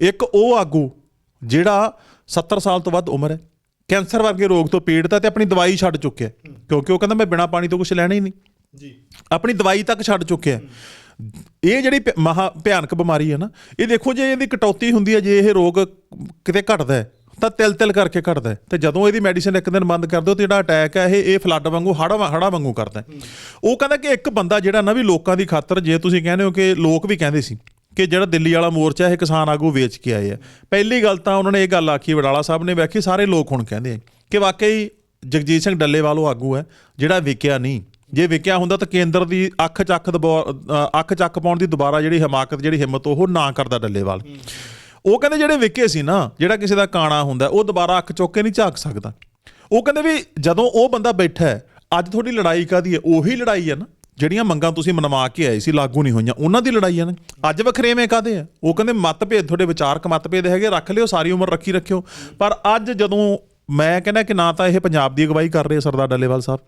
ਇੱਕ ਉਹ ਆਗੂ ਜਿਹੜਾ 70 ਸਾਲ ਤੋਂ ਵੱਧ ਉਮਰ ਹੈ। ਕੈਂਸਰ ਵਰਗੇ ਰੋਗ ਤੋਂ ਪੀੜਤ ਹੈ ਤੇ ਆਪਣੀ ਦਵਾਈ ਛੱਡ ਚੁੱਕਿਆ। ਕਿਉਂਕਿ ਉਹ ਕਹਿੰਦਾ ਮੈਂ ਬਿਨਾ ਪਾਣੀ ਤੋਂ ਕੁਝ ਲੈਣਾ ਹੀ ਨਹੀਂ। ਜੀ। ਆਪਣੀ ਦਵਾਈ ਤੱਕ ਛੱਡ ਚੁੱਕਿਆ। ਇਹ ਜਿਹੜੀ ਮਹਾ ਭਿਆਨਕ ਬਿਮਾਰੀ ਹੈ ਨਾ ਇਹ ਦੇਖੋ ਜੇ ਇਹਦੀ ਕਟੌਤੀ ਹੁੰਦੀ ਹੈ ਜੇ ਇਹ ਰੋਗ ਕਿਤੇ ਘਟਦਾ ਹੈ ਤਾਂ ਤਿਲ ਤਿਲ ਕਰਕੇ ਘਟਦਾ ਹੈ। ਤੇ ਜਦੋਂ ਇਹਦੀ ਮੈਡੀਸਿਨ ਇੱਕ ਦਿਨ ਬੰਦ ਕਰ ਦਿਓ ਤੇ ਜਿਹੜਾ ਅਟੈਕ ਹੈ ਇਹ ਇਹ ਫਲੱਡ ਵਾਂਗੂ ਹੜਾ ਹੜਾ ਵਾਂਗੂ ਕਰਦਾ ਹੈ। ਉਹ ਕਹਿੰਦਾ ਕਿ ਇੱਕ ਬੰਦਾ ਜਿਹੜਾ ਨਾ ਵੀ ਲੋਕਾਂ ਦੀ ਖਾਤਰ, ਜੇ ਤੁਸੀਂ ਕਹਿੰਦੇ ਹੋ ਕਿ ਲੋਕ ਵੀ ਕਹਿੰਦੇ ਸੀ ਕਿ ਜਿਹੜਾ ਦਿੱਲੀ ਵਾਲਾ ਮੋਰਚਾ ਇਹ ਕਿਸਾਨ ਆਗੂ ਵੇਚ ਕੇ ਆਏ ਆ। ਪਹਿਲੀ ਗੱਲ ਤਾਂ ਉਹਨਾਂ ਨੇ ਇਹ ਗੱਲ ਆਖੀ, ਵਡਾਲਾ ਸਾਹਿਬ ਨੇ ਵੇਖੀ ਸਾਰੇ ਲੋਕ ਹੁਣ ਕਹਿੰਦੇ ਆ ਕਿ ਵਾਕਈ ਜਗਜੀਤ ਸਿੰਘ ਡੱਲੇਵਾਲ ਉਹ ਆਗੂ ਹੈ, ਜਿਹੜਾ ਵਿਕਿਆ ਨਹੀਂ। ਜੇ ਵਿਕਿਆ ਹੁੰਦਾ ਤਾਂ ਕੇਂਦਰ ਦੀ ਅੱਖ ਚੱਕ ਦਬਾ- ਅੱਖ ਚੱਕ ਪਾਉਣ ਦੀ ਦੁਬਾਰਾ ਜਿਹੜੀ ਹਮਾਕਤ, ਜਿਹੜੀ ਹਿੰਮਤ, ਉਹ ਨਾ ਕਰਦਾ ਡੱਲੇਵਾਲ ਉਹ ਕਹਿੰਦੇ ਜਿਹੜੇ ਵਿਕੇ ਸੀ ਨਾ, ਜਿਹੜਾ ਕਿਸੇ ਦਾ ਕਾਣਾ ਹੁੰਦਾ, ਉਹ ਦੁਬਾਰਾ ਅੱਖ ਚੁੱਕ ਕੇ ਨਹੀਂ ਝਾਕ ਸਕਦਾ। ਉਹ ਕਹਿੰਦੇ ਵੀ ਜਦੋਂ ਉਹ ਬੰਦਾ ਬੈਠਾ ਹੈ, ਅੱਜ ਤੁਹਾਡੀ ਲੜਾਈ ਕਾਦੀ ਹੈ? ਉਹੀ ਲੜਾਈ ਹੈ ਨਾ, ਜਿਹੜੀਆਂ ਮੰਗਾਂ ਤੁਸੀਂ ਮਨਵਾ ਕੇ ਆਏ ਸੀ, ਲਾਗੂ ਨਹੀਂ ਹੋਈਆਂ, ਉਹਨਾਂ ਦੀ ਲੜਾਈਆਂ ਨੇ। ਅੱਜ ਵਖਰੇਵੇਂ ਕਾਦੇ ਆ? ਉਹ ਕਹਿੰਦੇ ਮਤਭੇਦ, ਤੁਹਾਡੇ ਵਿਚਾਰਕ ਮਤਭੇਦ ਹੈਗੇ, ਰੱਖ ਲਿਓ, ਸਾਰੀ ਉਮਰ ਰੱਖੀ ਰੱਖਿਓ। ਪਰ ਅੱਜ ਜਦੋਂ ਮੈਂ ਕਹਿੰਦਾ ਕਿ ਨਾ ਤਾਂ ਇਹ ਪੰਜਾਬ ਦੀ ਅਗਵਾਈ ਕਰ ਰਹੇ ਸਰਦਾਰ ਡੱਲੇਵਾਲ ਸਾਹਿਬ।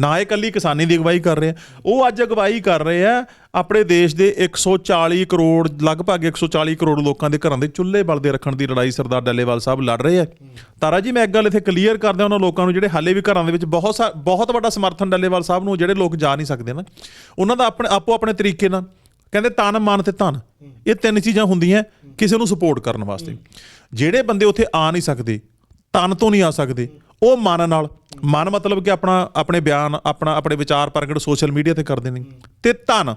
ਨਾ ਇਹ ਕੱਲੀ ਕਿਸਾਨੀ ਦੀ ਅਗਵਾਈ ਕਰ ਰਹੇ ਆ। ਉਹ ਅੱਜ ਅਗਵਾਈ ਕਰ ਰਹੇ ਆ ਆਪਣੇ ਦੇਸ਼ ਦੇ 140 ਕਰੋੜ, ਲਗਭਗ 140 ਕਰੋੜ ਲੋਕਾਂ ਦੇ ਘਰਾਂ ਦੇ ਚੁੱਲ੍ਹੇ ਬਲਦੇ ਰੱਖਣ ਦੀ ਲੜਾਈ ਸਰਦਾਰ ਡੱਲੇਵਾਲ ਸਾਹਿਬ ਲੜ ਰਹੇ ਆ। ਤਾਰਾ ਜੀ, ਮੈਂ ਇੱਕ ਗੱਲ ਇੱਥੇ ਕਲੀਅਰ ਕਰਦਾ ਉਹਨਾਂ ਲੋਕਾਂ ਨੂੰ, ਜਿਹੜੇ ਹਾਲੇ ਵੀ ਘਰਾਂ ਦੇ ਵਿੱਚ ਬਹੁਤ ਸਾ- ਬਹੁਤ ਵੱਡਾ ਸਮਰਥਨ ਡੱਲੇਵਾਲ ਸਾਹਿਬ ਨੂੰ ਜਿਹੜੇ ਲੋਕ ਜਾ ਨਹੀਂ ਸਕਦੇ ਨਾ, ਉਹਨਾਂ ਦਾ ਆਪਣੇ, ਆਪੋ ਆਪਣੇ ਤਰੀਕੇ ਨਾਲ ਕਹਿੰਦੇ ਤਨ, ਮਨ ਤੇ ਧਨ, ਇਹ ਤਿੰਨ ਚੀਜ਼ਾਂ ਹੁੰਦੀਆਂ ਕਿਸੇ ਨੂੰ ਸਪੋਰਟ ਕਰਨ ਵਾਸਤੇ। ਜਿਹੜੇ ਬੰਦੇ ਉੱਥੇ ਆ ਨਹੀਂ ਸਕਦੇ ਤਨ ਤੋਂ ਨਹੀਂ ਆ ਸਕਦੇ। ਉਹ ਮਨ ਨਾਲ, ਮਨ ਮਤਲਬ ਕਿ ਆਪਣਾ, ਆਪਣੇ ਬਿਆਨ, ਆਪਣਾ, ਆਪਣੇ ਵਿਚਾਰ ਪ੍ਰਗਟ ਸੋਸ਼ਲ ਮੀਡੀਆ ਤੇ ਕਰਦੇ ਨੇ। ਤੇ ਧਨ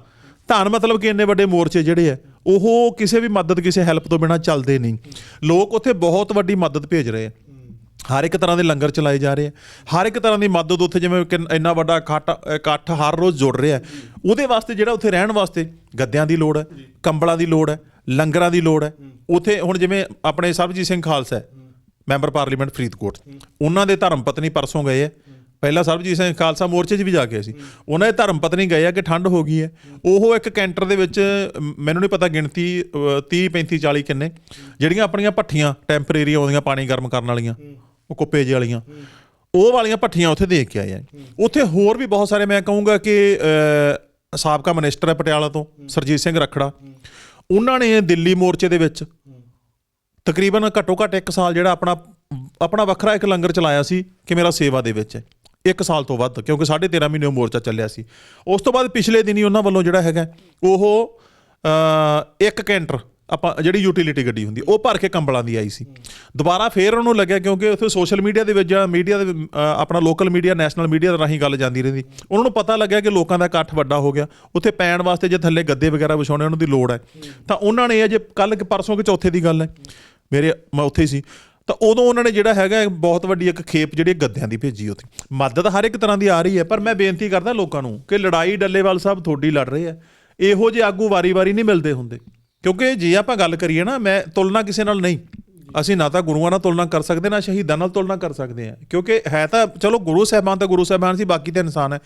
ਧਨ ਮਤਲਬ ਕਿ ਇੰਨੇ ਵੱਡੇ ਮੋਰਚੇ ਜਿਹੜੇ ਆ ਉਹ ਕਿਸੇ ਵੀ ਮਦਦ, ਕਿਸੇ ਹੈਲਪ ਤੋਂ ਬਿਨਾ ਚੱਲਦੇ ਨਹੀਂ। ਲੋਕ ਉੱਥੇ ਬਹੁਤ ਵੱਡੀ ਮਦਦ ਭੇਜ ਰਹੇ ਆ ਹਰ ਇੱਕ ਤਰ੍ਹਾਂ ਦੇ ਲੰਗਰ ਚਲਾਏ ਜਾ ਰਹੇ ਆ ਹਰ ਇੱਕ ਤਰ੍ਹਾਂ ਦੀ ਮਦਦ ਉੱਥੇ ਜਿਵੇਂ ਕਿ ਇੰਨਾ ਵੱਡਾ ਇਕੱਠ ਇਕੱਠ ਹਰ ਰੋਜ਼ ਜੁੜ ਰਿਹਾ ਉਹਦੇ ਵਾਸਤੇ ਜਿਹੜਾ ਉੱਥੇ ਰਹਿਣ ਵਾਸਤੇ ਗੱਦਿਆਂ ਦੀ ਲੋੜ ਹੈ ਕੰਬਲਾਂ ਦੀ ਲੋੜ ਹੈ ਲੰਗਰਾਂ ਦੀ ਲੋੜ ਹੈ ਉੱਥੇ ਹੁਣ ਜਿਵੇਂ ਆਪਣੇ ਸਰਬਜੀਤ ਸਿੰਘ ਖਾਲਸਾ ਹੈ ਮੈਂਬਰ ਪਾਰਲੀਮੈਂਟ ਫਰੀਦਕੋਟ ਉਹਨਾਂ ਦੇ ਧਰਮ ਪਤਨੀ ਪਰਸੋਂ ਗਏ ਹੈ ਪਹਿਲਾਂ ਸਰਬਜੀਤ ਸਿੰਘ ਖਾਲਸਾ ਮੋਰਚੇ 'ਚ ਵੀ ਜਾ ਕੇ ਆਏ ਸੀ। ਉਹਨਾਂ ਦੇ ਧਰਮ ਪਤਨੀ ਗਏ ਆ ਕਿ ਠੰਡ ਹੋ ਗਈ ਹੈ। ਉਹ ਇੱਕ ਕੈਂਟਰ ਦੇ ਵਿੱਚ ਮੈਨੂੰ ਨਹੀਂ ਪਤਾ ਗਿਣਤੀ ਅ, 30 35 40 ਕਿੰਨੇ। ਜਿਹੜੀਆਂ ਆਪਣੀਆਂ ਭੱਠੀਆਂ ਟੈਂਪਰੇਰੀ ਆਉਂਦੀਆਂ ਪਾਣੀ ਗਰਮ ਕਰਨ ਵਾਲੀਆਂ ਉਹ ਕੁੱਪੇ ਜਿਹੇ ਵਾਲੀਆਂ। ਉਹ ਵਾਲੀਆਂ ਭੱਠੀਆਂ ਉੱਥੇ ਦੇਖ ਕੇ ਆਏ ਆ। ਉੱਥੇ ਹੋਰ ਵੀ ਬਹੁਤ ਸਾਰੇ ਮੈਂ ਕਹੂੰਗਾ ਕਿ ਸਾਬਕਾ ਮਿਨਿਸਟਰ ਹੈ ਪਟਿਆਲਾ ਤੋਂ ਸਰਜੀਤ ਸਿੰਘ ਰਖੜਾ। ਉਹਨਾਂ ਨੇ ਦਿੱਲੀ ਮੋਰਚੇ ਦੇ ਵਿੱਚ ਤਕਰੀਬਨ ਘੱਟੋ ਘੱਟ 1 ਸਾਲ ਜਿਹੜਾ ਆਪਣਾ ਆਪਣਾ ਵੱਖਰਾ ਇੱਕ ਲੰਗਰ ਚਲਾਇਆ ਸੀ ਕਿ ਮੇਰਾ ਸੇਵਾ ਦੇ ਵਿੱਚ। ਹੈ ਇੱਕ ਸਾਲ ਤੋਂ ਵੱਧ, ਕਿਉਂਕਿ 13.5 ਮਹੀਨੇ ਉਹ ਮੋਰਚਾ ਚੱਲਿਆ ਸੀ। ਉਸ ਤੋਂ ਬਾਅਦ ਪਿਛਲੇ ਦਿਨੀ ਉਹਨਾਂ ਵੱਲੋਂ ਜਿਹੜਾ ਹੈਗਾ, ਉਹ ਇੱਕ ਕੈਂਟਰ, ਆਪਾਂ ਜਿਹੜੀ ਯੂਟਿਲਿਟੀ ਗੱਡੀ ਹੁੰਦੀ, ਉਹ ਭਰ ਕੇ ਕੰਬਲਾਂ ਦੀ ਆਈ ਸੀ। ਦੁਬਾਰਾ ਫੇਰ ਉਹਨੂੰ ਲੱਗਿਆ ਕਿਉਂਕਿ ਉੱਥੇ ਸੋਸ਼ਲ ਮੀਡੀਆ ਦੇ ਵਿੱਚ ਜਾਂ ਮੀਡੀਆ ਦੇ ਆਪਣਾ ਲੋਕਲ ਮੀਡੀਆ, ਨੈਸ਼ਨਲ ਮੀਡੀਆ ਦੇ ਰਾਹੀਂ ਗੱਲ ਜਾਂਦੀ ਰਹਿੰਦੀ। ਉਹਨਾਂ ਨੂੰ ਪਤਾ ਲੱਗਿਆ ਕਿ ਲੋਕਾਂ ਦਾ ਇਕੱਠ ਵੱਡਾ ਹੋ ਗਿਆ। ਉੱਥੇ ਪੈਣ ਵਾਸਤੇ ਜੇ ਥੱਲੇ ਗੱਦੇ ਵਗੈਰਾ ਵਿਛਾਉਣੇ, ਉਹਨਾਂ ਦੀ ਲੋੜ ਹੈ। ਤਾਂ ਉਹਨਾਂ ਨੇ ਅਜੇ ਕੱਲ ਕਿ ਪਰਸੋਂ ਕਿ ਚੌਥੇ ਦੀ ਗੱਲ ਹੈ ਮੇਰੇ ਮੈਂ ਉੱਥੇ ਹੀ ਸੀ। ਤਾਂ ਉਦੋਂ ਉਹਨਾਂ ਨੇ ਜਿਹੜਾ ਹੈਗਾ, ਬਹੁਤ ਵੱਡੀ ਇੱਕ ਖੇਪ ਜਿਹੜੀ ਗੱਦਿਆਂ ਦੀ ਭੇਜੀ ਉੱਥੇ। ਮਦਦ ਹਰ ਇੱਕ ਤਰ੍ਹਾਂ ਦੀ ਆ ਰਹੀ ਹੈ, ਪਰ ਮੈਂ ਬੇਨਤੀ ਕਰਦਾ ਲੋਕਾਂ ਨੂੰ ਕਿ ਲੜਾਈ ਡੱਲੇਵਾਲ ਸਾਹਿਬ ਤੁਹਾਡੀ ਲੜ ਰਹੇ ਆ। ਇਹੋ ਜਿਹੇ ਆਗੂ ਵਾਰੀ-ਵਾਰੀ ਨਹੀਂ ਮਿਲਦੇ ਹੁੰਦੇ। ਕਿਉਂਕਿ ਜੇ ਆਪਾਂ ਗੱਲ ਕਰੀਏ ਨਾ, ਮੈਂ ਤੁਲਨਾ ਕਿਸੇ ਨਾਲ ਨਹੀਂ। ਅਸੀਂ ਨਾ ਤਾਂ ਗੁਰੂਆਂ ਨਾਲ ਤੁਲਨਾ ਕਰ ਸਕਦੇ, ਨਾ ਸ਼ਹੀਦਾਂ ਨਾਲ ਤੁਲਨਾ ਕਰ ਸਕਦੇ ਆ। ਕਿਉਂਕਿ ਹੈ ਤਾਂ, ਚਲੋ ਗੁਰੂ ਸਾਹਿਬਾਨ ਤਾਂ ਗੁਰੂ ਸਾਹਿਬਾਨ ਸੀ, ਬਾਕੀ ਤਾਂ ਇਨਸਾਨ ਹੈ।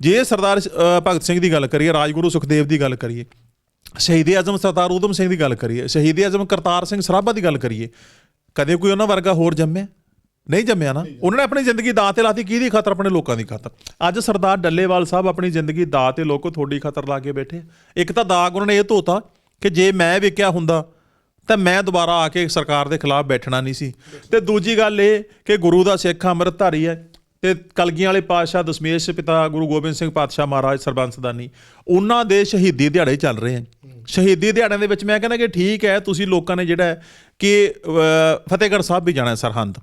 ਜੇ ਸਰਦਾਰ ਭਗਤ ਸਿੰਘ ਦੀ ਗੱਲ ਕਰੀਏ, ਰਾਜਗੁਰੂ ਸੁਖਦੇਵ ਦੀ ਗੱਲ ਕਰੀਏ ਸ਼ਹੀਦ ਆਜ਼ਮ ਸਰਦਾਰ ਊਧਮ ਸਿੰਘ ਦੀ ਗੱਲ ਕਰੀਏ ਸ਼ਹੀਦ ਆਜ਼ਮ ਕਰਤਾਰ ਸਿੰਘ ਸਰਾਭਾ ਦੀ ਗੱਲ ਕਰੀਏ ਕਦੇ ਕੋਈ ਉਹਨਾਂ ਵਰਗਾ ਹੋਰ ਜੰਮਿਆ? ਨਹੀਂ ਜੰਮਿਆ ਨਾ। ਉਹਨਾਂ ਨੇ ਆਪਣੀ ਜ਼ਿੰਦਗੀ ਦਾਅ ਤੇ ਲਾਤੀ ਕਿਹਦੀ ਖਾਤਰ? ਆਪਣੇ ਲੋਕਾਂ ਦੀ ਖਾਤਰ। ਅੱਜ ਸਰਦਾਰ ਡੱਲੇਵਾਲ ਸਾਹਿਬ ਆਪਣੀ ਜ਼ਿੰਦਗੀ ਦਾਅ ਤੇ ਲੋਕੋ ਤੁਹਾਡੀ ਖਾਤਰ ਲਾ ਕੇ ਬੈਠੇ। ਇੱਕ ਤਾਂ ਦਾਗ ਉਹਨਾਂ ਨੇ ਇਹ ਧੋਤਾ ਕਿ ਜੇ ਮੈਂ ਵਿਕਿਆ ਹੁੰਦਾ ਤਾਂ ਮੈਂ ਦੁਬਾਰਾ ਆ ਕੇ ਸਰਕਾਰ ਦੇ ਖਿਲਾਫ ਬੈਠਣਾ ਨਹੀਂ ਸੀ। ਤੇ ਦੂਜੀ ਗੱਲ ਇਹ ਕਿ ਗੁਰੂ ਦਾ ਸਿੱਖ ਅੰਮ੍ਰਿਤਧਾਰੀ ਹੈ ਤੇ ਕਲਗੀਆਂ ਵਾਲੇ ਪਾਤਸ਼ਾਹ ਦਸ਼ਮੇਸ਼ ਪਿਤਾ ਗੁਰੂ ਗੋਬਿੰਦ ਸਿੰਘ ਪਾਤਸ਼ਾਹ ਮਹਾਰਾਜ ਸਰਬੰਸਦਾਨੀ ਉਹਨਾਂ ਦੇ ਸ਼ਹੀਦੀ ਦਿਹਾੜੇ ਚੱਲ ਰਹੇ ਹਨ। ਸ਼ਹੀਦੀ ਦਿਹਾੜਿਆਂ ਦੇ ਵਿੱਚ ਮੈਂ ਕਹਿੰਦਾ ਕਿ ਠੀਕ ਹੈ, ਤੁਸੀਂ ਲੋਕਾਂ ਨੇ ਜਿਹੜਾ ਕਿ ਫਤਿਹਗੜ੍ਹ ਸਾਹਿਬ ਵੀ ਜਾਣਾ ਸਰਹੰਦ।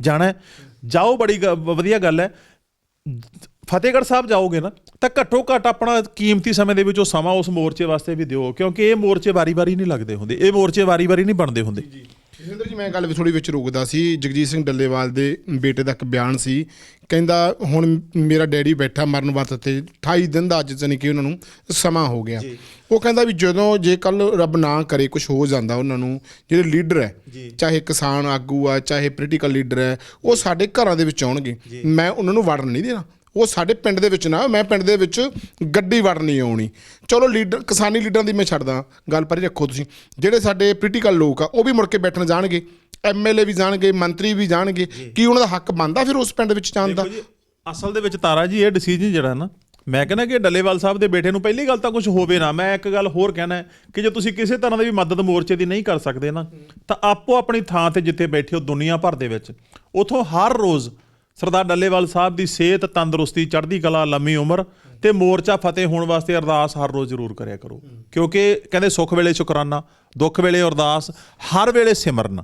ਜਾਣਾ ਜਾਓ, ਬੜੀ ਗ- ਵਧੀਆ ਗੱਲ ਹੈ। ਫਤਿਹਗੜ੍ਹ ਸਾਹਿਬ ਜਾਓਗੇ ਨਾ, ਤਾਂ ਘੱਟੋ ਘੱਟ ਆਪਣਾ ਕੀਮਤੀ ਸਮੇਂ ਦੇ ਵਿੱਚ ਉਹ ਸਮਾਂ ਉਸ ਮੋਰਚੇ ਵਾਸਤੇ ਵੀ ਦਿਓ, ਕਿਉਂਕਿ ਇਹ ਮੋਰਚੇ ਵਾਰੀ-ਵਾਰੀ ਨਹੀਂ ਲੱਗਦੇ ਹੁੰਦੇ। ਇਹ ਮੋਰਚੇ ਵਾਰੀ-ਵਾਰੀ ਨਹੀਂ ਬਣਦੇ ਹੁੰਦੇ। ਜਸਿੰਦਰ ਜੀ ਮੈਂ ਗੱਲ ਵੀ ਥੋੜੀ ਵਿੱਚ ਰੋਕਦਾ ਸੀ। ਜਗਜੀਤ ਸਿੰਘ ਡੱਲੇਵਾਲ ਦੇ ਬੇਟੇ ਦਾ ਇੱਕ ਬਿਆਨ ਸੀ। ਕਹਿੰਦਾ ਹੁਣ ਮੇਰਾ ਡੈਡੀ ਬੈਠਾ ਮਰਨ ਵਰਤ ਤੇ 28 ਦਿਨ ਦਾ ਅੱਜ ਜਾਣੀ ਕਿ ਉਹਨਾਂ ਨੂੰ ਸਮਾਂ ਹੋ ਗਿਆ। ਉਹ ਕਹਿੰਦਾ ਵੀ ਜਦੋਂ ਜੇ ਕੱਲ ਰੱਬ ਨਾ ਕਰੇ ਕੁਝ ਹੋ ਜਾਂਦਾ ਉਹਨਾਂ ਨੂੰ ਜਿਹੜੇ ਲੀਡਰ ਹੈ ਚਾਹੇ ਕਿਸਾਨ ਆਗੂ ਆ ਚਾਹੇ ਪੋਲੀਟੀਕਲ ਲੀਡਰ ਹੈ ਉਹ ਸਾਡੇ ਘਰਾਂ ਦੇ ਵਿੱਚ ਆਉਣਗੇ। ਮੈਂ ਉਹਨਾਂ ਨੂੰ ਵੜਨ ਨਹੀਂ ਦੇਣਾ। ਉਹ ਸਾਡੇ ਪਿੰਡ ਦੇ ਵਿੱਚ ਨਾ ਮੈਂ ਪਿੰਡ ਦੇ ਵਿੱਚ ਗੱਡੀ ਵੜਨ ਨਹੀਂ ਆਉਣੀ। ਚਲੋ ਲੀਡਰ ਕਿਸਾਨੀ ਲੀਡਰਾਂ ਦੀ ਮੈਂ ਛੱਡਦਾ ਗੱਲ ਪਰੇ ਰੱਖੋ ਤੁਸੀਂ। ਜਿਹੜੇ ਸਾਡੇ ਪੋਲੀਟੀਕਲ ਲੋਕ ਆ ਉਹ ਵੀ ਮੁੜ ਕੇ ਬੈਠਣ ਜਾਣਗੇ। ਐਮਐਲਏ ਵੀ ਜਾਣਗੇ ਮੰਤਰੀ ਵੀ ਜਾਣਗੇ। ਕੀ ਉਹਨਾਂ ਦਾ ਹੱਕ ਬਣਦਾ ਫਿਰ ਉਸ ਪਿੰਡ ਵਿੱਚ ਜਾਣ ਦਾ? ਅਸਲ ਦੇ ਵਿੱਚ ਤਾਰਾ ਜੀ ਇਹ ਡਿਸੀਜਨ ਜਿਹੜਾ ਨਾ ਮੈਂ ਕਹਿੰਦਾ ਕਿ ਡੱਲੇਵਾਲ ਸਾਹਿਬ ਦੇ ਬੇਟੇ ਨੂੰ ਪਹਿਲੀ ਗੱਲ ਤਾਂ ਕੁਝ ਹੋਵੇ ਨਾ। ਮੈਂ ਇੱਕ ਗੱਲ ਹੋਰ ਕਹਿਣਾ ਕਿ ਜੇ ਤੁਸੀਂ ਕਿਸੇ ਤਰ੍ਹਾਂ ਦੀ ਵੀ ਮਦਦ ਮੋਰਚੇ ਦੀ ਨਹੀਂ ਕਰ ਸਕਦੇ ਨਾ ਤਾਂ ਆਪੋ ਆਪਣੀ ਥਾਂ ਤੇ ਜਿੱਥੇ ਬੈਠੇ ਹੋ ਦੁਨੀਆ ਭਰ ਦੇ ਵਿੱਚ ਉਥੋਂ ਹਰ ਰੋਜ਼ ਸਰਦਾਰ ਡੱਲੇਵਾਲ ਸਾਹਿਬ ਦੀ ਸਿਹਤ ਤੰਦਰੁਸਤੀ ਚੜ੍ਹਦੀ ਕਲਾ ਲੰਮੀ ਉਮਰ ਤੇ ਮੋਰਚਾ ਫਤਿਹ ਹੋਣ ਵਾਸਤੇ ਅਰਦਾਸ ਹਰ ਰੋਜ਼ ਜ਼ਰੂਰ ਕਰਿਆ ਕਰੋ। ਕਿਉਂਕਿ ਕਹਿੰਦੇ ਸੁੱਖ ਵੇਲੇ ਸ਼ੁਕਰਾਨਾ ਦੁੱਖ ਵੇਲੇ ਅਰਦਾਸ ਹਰ ਵੇਲੇ ਸਿਮਰਨ।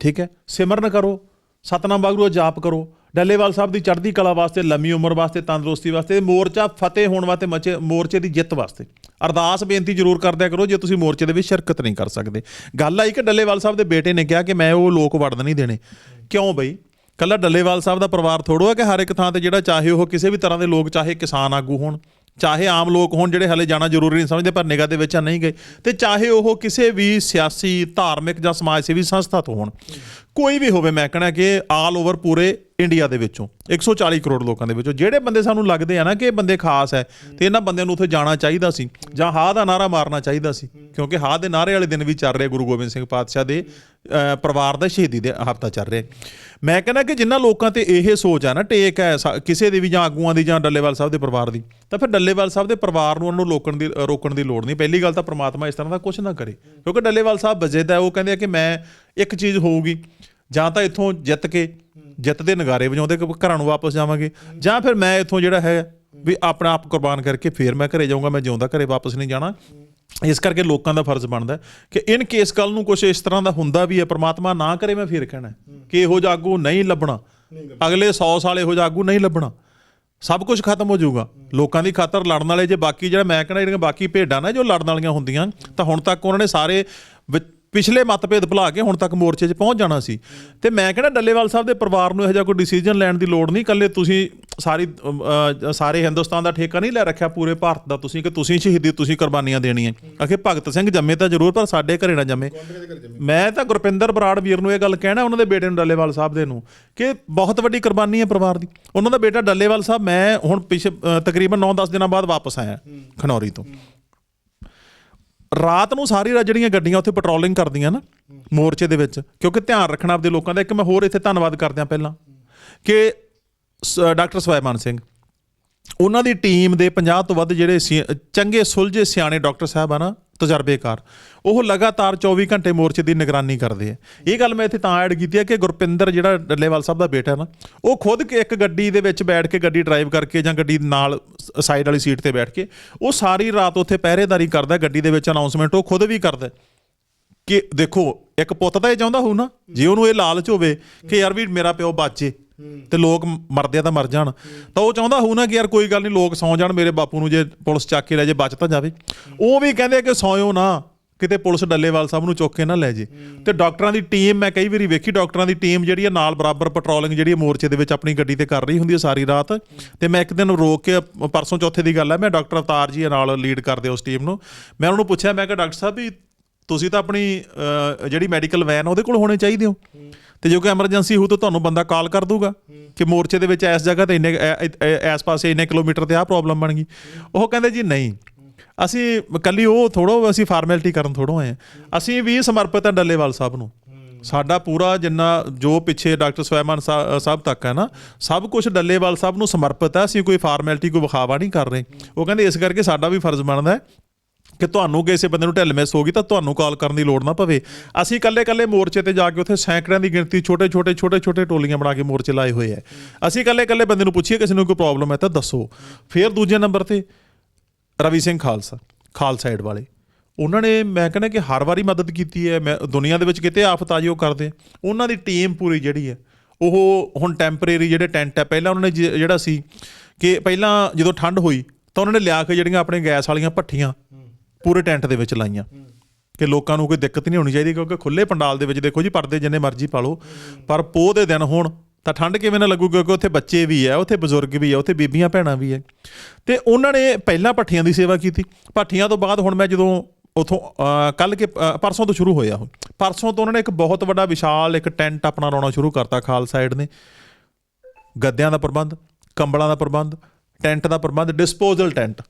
ਠੀਕ ਹੈ? ਸਿਮਰਨ ਕਰੋ ਸਤਨਾਮ ਵਾਹਿਗੁਰੂ ਜਾਪ ਕਰੋ। ਡੱਲੇਵਾਲ ਸਾਹਿਬ ਦੀ ਚੜ੍ਹਦੀ ਕਲਾ ਵਾਸਤੇ ਲੰਮੀ ਉਮਰ ਵਾਸਤੇ ਤੰਦਰੁਸਤੀ ਵਾਸਤੇ ਮੋਰਚਾ ਫਤਿਹ ਹੋਣ ਵਾਸਤੇ ਮਚੇ ਮੋਰਚੇ ਦੀ ਜਿੱਤ ਵਾਸਤੇ। ਅਰਦਾਸ ਬੇਨਤੀ ਜ਼ਰੂਰ ਕਰਦਿਆ ਕਰੋ ਜੇ ਤੁਸੀਂ ਮੋਰਚੇ ਦੇ ਵਿੱਚ ਸ਼ਿਰਕਤ ਨਹੀਂ ਕਰ ਸਕਦੇ। ਗੱਲ ਆਈ ਕਿ ਡੱਲੇਵਾਲ ਸਾਹਿਬ ਦੇ ਬੇਟੇ ਨੇ ਕਿਹਾ ਕਿ ਮੈਂ ਉਹ ਲੋਕ ਵੜਨ ਨਹੀਂ ਦੇਣੇ। ਕਿਉਂ ਬਈ? ਕੱਲਾ ਡੱਲੇਵਾਲ ਸਾਹਿਬ ਦਾ ਪਰਿਵਾਰ ਥੋੜੋ ਹੈ ਕਿ ਹਰ ਇੱਕ ਥਾਂ ਤੇ ਜਿਹੜਾ ਚਾਹੇ ਉਹ ਕਿਸੇ ਵੀ ਤਰ੍ਹਾਂ ਦੇ ਲੋਕ, ਚਾਹੇ ਕਿਸਾਨ ਆਗੂ ਹੋਣ, ਚਾਹੇ ਆਮ ਲੋਕ ਹੋਣ ਜਿਹੜੇ ਹਲੇ ਜਾਣਾ ਜ਼ਰੂਰੀ ਨਹੀਂ ਸਮਝਦੇ ਪਰ ਨਿਗਾਹ ਦੇ ਵਿੱਚ ਆ ਨਹੀਂ ਗਏ ਤੇ ਚਾਹੇ ਉਹ ਕਿਸੇ ਵੀ ਸਿਆਸੀ, ਧਾਰਮਿਕ ਜਾਂ ਸਮਾਜ ਸੇਵੀ ਸੰਸਥਾ ਤੋਂ ਹੋਣ। ਕੋਈ ਵੀ ਹੋਵੇ, ਮੈਂ ਕਹਣਾ ਕਿ ਆਲ ਓਵਰ ਪੂਰੇ ਇੰਡੀਆ ਦੇ ਵਿੱਚੋਂ 140 ਕਰੋੜ ਲੋਕਾਂ ਦੇ ਵਿੱਚੋਂ, ਜਿਹੜੇ ਬੰਦੇ ਸਾਨੂੰ ਲੱਗਦੇ ਆ ਨਾ ਕਿ ਇਹ ਬੰਦੇ ਖਾਸ ਹੈ, ਤੇ ਇਹਨਾਂ ਬੰਦਿਆਂ ਨੂੰ ਉੱਥੇ ਜਾਣਾ ਚਾਹੀਦਾ ਸੀ, ਜਾਂ ਹਾਂ ਦਾ ਨਾਰਾ ਮਾਰਨਾ ਚਾਹੀਦਾ ਸੀ, ਕਿਉਂਕਿ ਹਾਂ ਦੇ ਨਾਰੇ ਵਾਲੇ ਦਿਨ ਵੀ ਚੱਲ ਰਹੇ ਗੁਰੂ ਗੋਬਿੰਦ ਸਿੰਘ ਪਾਤਸ਼ਾਹ ਦੇ ਪਰਿਵਾਰ ਦਾ ਸ਼ਹੀਦੀ ਦੇ ਹਫਤਾ ਚੱਲ ਰਿਹਾ। ਮੈਂ ਕਹਿੰਦਾ ਕਿ ਜਿਨ੍ਹਾਂ ਲੋਕਾਂ ਤੇ ਇਹ ਸੋਚ ਆ ਨਾ, ਟੇਕ ਹੈ, ਸਾ- ਕਿਸੇ ਦੇ ਵੀ ਜਾਂ ਆਗੂਆਂ ਦੀ ਜਾਂ ਡੱਲੇਵਾਲ ਸਾਹਿਬ ਦੇ ਪਰਿਵਾਰ ਦੀ, ਤਾਂ ਫਿਰ ਡੱਲੇਵਾਲ ਸਾਹਿਬ ਦੇ ਪਰਿਵਾਰ ਨੂੰ ਉਹਨੂੰ ਲੋਕਣ ਦੀ, ਰੋਕਣ ਦੀ ਲੋੜ ਨਹੀਂ। ਪਹਿਲੀ ਗੱਲ ਤਾਂ ਪ੍ਰਮਾਤਮਾ ਇਸ ਤਰ੍ਹਾਂ ਦਾ ਕੁਝ ਨਾ ਕਰੇ, ਕਿਉਂਕਿ ਡੱਲੇਵਾਲ ਸਾਹਿਬ ਵਜਦ ਹੈ ਉਹ ਕਹਿੰਦੇ ਆ ਕਿ ਮੈਂ ਇੱਕ ਚੀਜ਼ ਹੋਊਗੀ ਜਾਂ ਤਾਂ ਇੱਥੋਂ ਜਿੱਤ ਕੇ ਜਿੱਤ ਦੇ ਨਗਾਰੇ ਵਜਾਉਂਦੇ ਕਿ ਘਰਾਂ ਨੂੰ ਵਾਪਸ ਜਾਵਾਂਗੇ ਜਾਂ ਫਿਰ ਮੈਂ ਇੱਥੋਂ ਜਿਹੜਾ ਹੈ ਵੀ ਆਪਣਾ ਆਪ ਕੁਰਬਾਨ ਕਰਕੇ ਫੇਰ ਮੈਂ ਘਰੇ ਜਾਊਂਗਾ ਮੈਂ ਜਿਉਂਦਾ ਘਰੇ ਵਾਪਸ ਨਹੀਂ ਜਾਣਾ। ਇਸ ਕਰਕੇ ਲੋਕਾਂ ਦਾ ਫਰਜ਼ ਬਣਦਾ ਕਿ ਇਨ ਕੇਸ ਕੱਲ ਨੂੰ ਕੁਝ ਇਸ ਤਰ੍ਹਾਂ ਦਾ ਹੁੰਦਾ ਵੀ ਹੈ ਪ੍ਰਮਾਤਮਾ ਨਾ ਕਰੇ ਮੈਂ ਫੇਰ ਕਹਿਣਾ ਕਿ ਇਹੋ ਜਿਹਾ ਆਗੂ ਨਹੀਂ ਲੱਭਣਾ। ਅਗਲੇ 100 ਸਾਲ ਇਹੋ ਜਿਹਾ ਆਗੂ ਨਹੀਂ ਲੱਭਣਾ। ਸਭ ਕੁਝ ਖਤਮ ਹੋ ਜਾਊਗਾ। ਲੋਕਾਂ ਦੀ ਖਾਤਰ ਲੜਨ ਵਾਲੇ ਜੇ ਬਾਕੀ ਜਿਹੜਾ ਮੈਂ ਕਹਿੰਦਾ ਜਿਹੜੀਆਂ ਬਾਕੀ ਭੇਡਾਂ ਨੇ ਜੋ ਲੜਨ ਵਾਲੀਆਂ ਹੁੰਦੀਆਂ ਤਾਂ ਹੁਣ ਤੱਕ ਉਹਨਾਂ ਨੇ ਸਾਰੇ ਪਿਛਲੇ ਮਤਭੇਦ ਭੁਲਾ ਕੇ ਹੁਣ ਤੱਕ ਮੋਰਚੇ 'ਚ ਪਹੁੰਚ ਜਾਣਾ ਸੀ। ਤੇ ਮੈਂ ਕਹਿੰਦਾ ਡੱਲੇਵਾਲ ਸਾਹਿਬ ਦੇ ਪਰਿਵਾਰ ਨੂੰ ਇਹੋ ਜਿਹਾ ਕੋਈ ਡਿਸੀਜਨ ਲੈਣ ਦੀ ਲੋੜ ਨਹੀਂ? ਇਕੱਲੇ ਤੁਸੀਂ ਸਾਰੀ ਸਾਰੇ ਹਿੰਦੁਸਤਾਨ ਦਾ ਠੇਕਾ ਨਹੀਂ ਲੈ ਰੱਖਿਆ ਪੂਰੇ ਭਾਰਤ ਦਾ ਤੁਸੀਂ ਕਿ ਤੁਸੀਂ ਸ਼ਹੀਦੀ ਤੁਸੀਂ ਕੁਰਬਾਨੀਆਂ ਦੇਣੀਆਂ? ਆਖੇ ਭਗਤ ਸਿੰਘ ਜੰਮੇ ਤਾਂ ਜ਼ਰੂਰ ਪਰ ਸਾਡੇ ਘਰੇ ਨਾ ਜੰਮੇ। ਮੈਂ ਤਾਂ ਗੁਰਪਿੰਦਰ ਬਰਾੜ ਵੀਰ ਨੂੰ ਇਹ ਗੱਲ ਕਹਿਣਾ ਉਹਨਾਂ ਦੇ ਬੇਟੇ ਨੂੰ ਡੱਲੇਵਾਲ ਸਾਹਿਬ ਦੇ ਨੂੰ ਕਿ ਬਹੁਤ ਵੱਡੀ ਕੁਰਬਾਨੀ ਹੈ ਪਰਿਵਾਰ ਦੀ। ਉਹਨਾਂ ਦਾ ਬੇਟਾ ਡੱਲੇਵਾਲ ਸਾਹਿਬ ਮੈਂ ਹੁਣ ਪਿਛ ਤਕਰੀਬਨ 9-10 ਦਿਨਾਂ ਬਾਅਦ ਵਾਪਸ ਆਇਆ ਖਨੌਰੀ ਤੋਂ। ਰਾਤ ਨੂੰ ਸਾਰੀ ਰਾਤ ਜਿਹੜੀਆਂ ਗੱਡੀਆਂ ਉੱਥੇ ਪੈਟਰੋਲਿੰਗ ਕਰਦੀਆਂ ਨਾ, ਮੋਰਚੇ ਦੇ ਵਿੱਚ, ਕਿਉਂਕਿ ਧਿਆਨ ਰੱਖਣਾ ਆਪਦੇ ਲੋਕਾਂ ਦਾ, ਇੱਕ ਮੈਂ ਹੋਰ ਇੱਥੇ ਧੰਨਵਾਦ ਕਰਦਿਆਂ ਪਹਿਲਾਂ, ਕਿ ਸ- ਡਾਕਟਰ ਸਵੈਮਾਨ ਸਿੰਘ, ਉਹਨਾਂ ਦੀ ਟੀਮ ਦੇ 50 ਤੋਂ ਵੱਧ ਜਿਹੜੇ ਸੀ- ਚੰਗੇ, ਸੁਲਝੇ ਸਿਆਣੇ ਡਾਕਟਰ ਸਾਹਿਬ ਆ ਨਾ ਤਜਰਬੇਕਾਰ। ਉਹ ਲਗਾਤਾਰ 24 ਘੰਟੇ ਮੋਰਚੇ ਦੀ ਨਿਗਰਾਨੀ ਕਰਦੇ ਆ। ਇਹ ਗੱਲ ਮੈਂ ਇੱਥੇ ਤਾਂ ਐਡ ਕੀਤੀ ਹੈ ਕਿ ਗੁਰਪਿੰਦਰ ਜਿਹੜਾ ਡੱਲੇਵਾਲ ਸਾਹਿਬ ਦਾ ਬੇਟਾ ਨਾ, ਉਹ ਖੁਦ ਇੱਕ ਗੱਡੀ ਦੇ ਵਿੱਚ ਬੈਠ ਕੇ ਗੱਡੀ ਡਰਾਈਵ ਕਰਕੇ ਜਾਂ ਗੱਡੀ ਨਾਲ ਸਾਈਡ ਵਾਲੀ ਸੀਟ ਤੇ ਬੈਠ ਕੇ, ਉਹ ਸਾਰੀ ਰਾਤ ਉੱਥੇ ਪਹਿਰੇਦਾਰੀ ਕਰਦਾ, ਗੱਡੀ ਦੇ ਵਿੱਚ ਅਨਾਉਂਸਮੈਂਟ ਉਹ ਖੁਦ ਵੀ ਕਰਦਾ। ਕਿ ਦੇਖੋ, ਇੱਕ ਪੁੱਤ ਤਾਂ ਇਹ ਚਾਹੁੰਦਾ ਹੋਊ ਨਾ, ਜੇ ਉਹਨੂੰ ਇਹ ਲਾਲਚ ਹੋਵੇ ਕਿ ਯਾਰ ਵੀ ਮੇਰਾ ਪਿਓ ਬਾਚੇ ਤੇ ਲੋਕ ਮਰਦੇ ਆ ਤਾਂ ਮਰ ਜਾਣ। ਤਾਂ ਉਹ ਚਾਹੁੰਦਾ ਹੋਊ ਨਾ ਕਿ ਯਾਰ ਕੋਈ ਗੱਲ ਨਹੀਂ ਲੋਕ ਸੌ ਜਾਣ, ਮੇਰੇ ਬਾਪੂ ਨੂੰ ਜੇ ਪੁਲਿਸ ਚੱਕ ਕੇ ਲੈ ਜੇ, ਬਚ ਤਾਂ ਜਾਵੇ। ਉਹ ਵੀ ਕਹਿੰਦੇ ਆ ਕਿ ਸੌਇਓ ਨਾ, ਕਿਤੇ ਪੁਲਿਸ ਡੱਲੇਵਾਲ ਸਾਹਿਬ ਨੂੰ ਚੁੱਕ ਕੇ ਨਾ ਲੈ ਜੇ। ਤੇ ਡਾਕਟਰਾਂ ਦੀ ਟੀਮ, ਮੈਂ ਕਈ ਵਾਰੀ ਵੇਖੀ ਡਾਕਟਰਾਂ ਦੀ ਟੀਮ ਜਿਹੜੀ ਆ, ਨਾਲ ਬਰਾਬਰ ਪੈਟਰੋਲਿੰਗ ਜਿਹੜੀ ਆ, ਮੋਰਚੇ ਦੇ ਵਿੱਚ ਆਪਣੀ ਗੱਡੀ ਤੇ ਕਰ ਰਹੀ ਹੁੰਦੀ ਹੈ ਸਾਰੀ ਰਾਤ। ਤੇ ਮੈਂ ਇੱਕ ਦਿਨ ਰੋਕ ਕੇ ਪਰਸੋਂ ਚੌਥੇ ਦੀ ਗੱਲ ਹੈ ਮੈਂ ਡਾਕਟਰ ਅਵਤਾਰ ਜੀ ਨਾਲ ਲੀਡ ਕਰਦੇ ਉਸ ਟੀਮ ਨੂੰ। ਮੈਂ ਉਹਨਾਂ ਨੂੰ ਪੁੱਛਿਆ, ਮੈਂ ਕਿਹਾ, ਡਾਕਟਰ ਸਾਹਿਬ ਵੀ ਤੁਸੀਂ ਤਾਂ ਆਪਣੀ ਜਿਹੜੀ ਮੈਡੀਕਲ ਵੈਨ ਉਹਦੇ ਕੋਲ ਹੋਣੇ ਚਾਹੀਦੇ ਹੋ? ਤੇ ਜੇ ਕੋਈ ਐਮਰਜੈਂਸੀ ਹੋ ਤਾਂ ਤੁਹਾਨੂੰ ਬੰਦਾ ਕਾਲ ਕਰ ਦੂਗਾ ਕਿ ਮੋਰਚੇ ਦੇ ਵਿੱਚ ਇਸ ਜਗ੍ਹਾ ਤੇ ਇੰਨੇ ਇਸ ਪਾਸੇ ਇੰਨੇ ਕਿਲੋਮੀਟਰ ਤੇ ਆਹ ਪ੍ਰੋਬਲਮ ਬਣ ਗਈ। ਉਹ ਕਹਿੰਦੇ ਜੀ ਨਹੀਂ ਅਸੀਂ ਕੱਲੀ ਉਹ ਥੋੜੋ ਅਸੀਂ ਫਾਰਮੈਲਿਟੀ ਕਰਨ ਥੋੜੋ ਆਏ। ਅਸੀਂ ਵੀ ਸਮਰਪਿਤ ਹਾਂ ਡੱਲੇਵਾਲ ਸਾਹਿਬ ਨੂੰ। ਸਾਡਾ ਪੂਰਾ ਜਿੰਨਾ ਜੋ ਪਿੱਛੇ ਡਾਕਟਰ ਸਵੈਮਾਨ ਸਾਹਿਬ ਤੱਕ ਹੈ ਨਾ ਸਭ ਕੁਝ ਡੱਲੇਵਾਲ ਸਾਹਿਬ ਨੂੰ ਸਮਰਪਿਤ ਹੈ ਅਸੀਂ ਕੋਈ ਫਾਰਮੈਲਿਟੀ ਕੋਈ ਵਿਖਾਵਾ ਨਹੀਂ ਕਰ ਰਹੇ। ਉਹ ਕਹਿੰਦੇ ਇਸ ਕਰਕੇ ਸਾਡਾ ਵੀ ਫਰਜ਼ ਬਣਦਾ ਹੈ ਕਿ ਤੁਹਾਨੂੰ ਕਿਸੇ ਬੰਦੇ ਨੂੰ ਢਿੱਲ ਮਿਸ ਹੋ ਗਈ ਤਾਂ ਤੁਹਾਨੂੰ ਕਾਲ ਕਰਨ ਦੀ ਲੋੜ ਨਾ ਪਵੇ। ਅਸੀਂ ਇਕੱਲੇ-ਇਕੱਲੇ ਮੋਰਚੇ ਤੇ ਜਾ ਕੇ ਉੱਥੇ ਸੈਂਕੜਿਆਂ ਦੀ ਗਿਣਤੀ ਛੋਟੇ-ਛੋਟੇ ਛੋਟੇ-ਛੋਟੇ ਟੋਲੀਆਂ ਬਣਾ ਕੇ ਮੋਰਚੇ ਲਾਏ ਹੋਏ ਆ ਅਸੀਂ ਇਕੱਲੇ-ਇਕੱਲੇ ਬੰਦੇ ਨੂੰ ਪੁੱਛੀਏ ਕਿਸੇ ਨੂੰ ਕੋਈ ਪ੍ਰੋਬਲਮ ਹੈ ਤਾਂ ਦੱਸੋ। ਫਿਰ ਦੂਜੇ ਨੰਬਰ ਤੇ ਰਵੀ ਸਿੰਘ ਖਾਲਸਾ ਖਾਲਸਾ ਸਾਈਡ ਵਾਲੇ। ਉਹਨਾਂ ਨੇ ਮੈਂ ਕਹਿੰਦਾ ਕਿ ਹਰ ਵਾਰੀ ਮਦਦ ਕੀਤੀ ਹੈ, ਮੈਂ ਦੁਨੀਆ ਦੇ ਵਿੱਚ ਕਿਤੇ ਆਫਤ ਆ ਜੀ ਉਹ ਕਰਦੇ। ਉਹਨਾਂ ਦੀ ਟੀਮ ਪੂਰੀ ਜਿਹੜੀ ਹੈ, ਉਹ ਹੁਣ ਟੈਂਪਰੇਰੀ ਜਿਹੜੇ ਟੈਂਟ ਹੈ, ਪਹਿਲਾਂ ਉਹਨਾਂ ਨੇ ਜਿ- ਜਿਹੜਾ ਸੀ ਕਿ ਪਹਿਲਾਂ ਜਦੋਂ ਠੰਡ ਹੋਈ ਤਾਂ ਉਹਨਾਂ ਨੇ ਲਿਆ ਕੇ ਜਿਹੜੀਆਂ ਆਪਣੇ ਗੈਸ ਵਾਲੀਆਂ ਭੱਠੀਆਂ ਪੂਰੇ ਟੈਂਟ ਦੇ ਵਿੱਚ ਲਾਈਆਂ। ਕਿ ਲੋਕਾਂ ਨੂੰ ਕੋਈ ਦਿੱਕਤ ਨਹੀਂ ਹੋਣੀ ਚਾਹੀਦੀ ਕਿਉਂਕਿ ਖੁੱਲੇ ਪੰਡਾਲ ਦੇ ਵਿੱਚ ਦੇਖੋ ਜੀ ਪਰਦੇ ਜਿੰਨੇ ਮਰਜ਼ੀ ਪਾ ਲਓ। ਪਰ ਪੋਹ ਦੇ ਦਿਨ ਹੋਣ ਤਾਂ ਠੰਡ ਕਿਵੇਂ ਨਾ ਲੱਗੂ ਕਿਉਂਕਿ ਉੱਥੇ ਬੱਚੇ ਵੀ ਹੈ ਉੱਥੇ ਬਜ਼ੁਰਗ ਵੀ ਹੈ ਉੱਥੇ ਬੀਬੀਆਂ ਭੈਣਾਂ ਵੀ ਹੈ ਤੇ ਉਹਨਾਂ ਨੇ ਪਹਿਲਾਂ ਭੱਠੀਆਂ ਦੀ ਸੇਵਾ ਕੀਤੀ। ਭੱਠੀਆਂ ਤੋਂ ਬਾਅਦ ਹੁਣ ਮੈਂ ਜਦੋਂ ਉਥੋਂ ਕੱਲ ਕੇ ਪਰਸੋਂ ਤੋਂ ਸ਼ੁਰੂ ਹੋਇਆ ਉਹ ਪਰਸੋਂ ਤੋਂ ਉਹਨਾਂ ਨੇ ਇੱਕ ਬਹੁਤ ਵੱਡਾ ਵਿਸ਼ਾਲ ਇੱਕ ਟੈਂਟ ਆਪਣਾ ਲਾਉਣਾ ਸ਼ੁਰੂ ਕਰਤਾ ਖਾਲ ਸਾਈਡ ਨੇ। ਗੱਦਿਆਂ ਦਾ ਪ੍ਰਬੰਧ ਕੰਬਲਾਂ ਦਾ ਪ੍ਰਬੰਧ ਟੈਂਟ ਦਾ ਪ੍ਰਬੰਧ ਡਿਸਪੋਜ਼ਲ ਟੈਂਟ।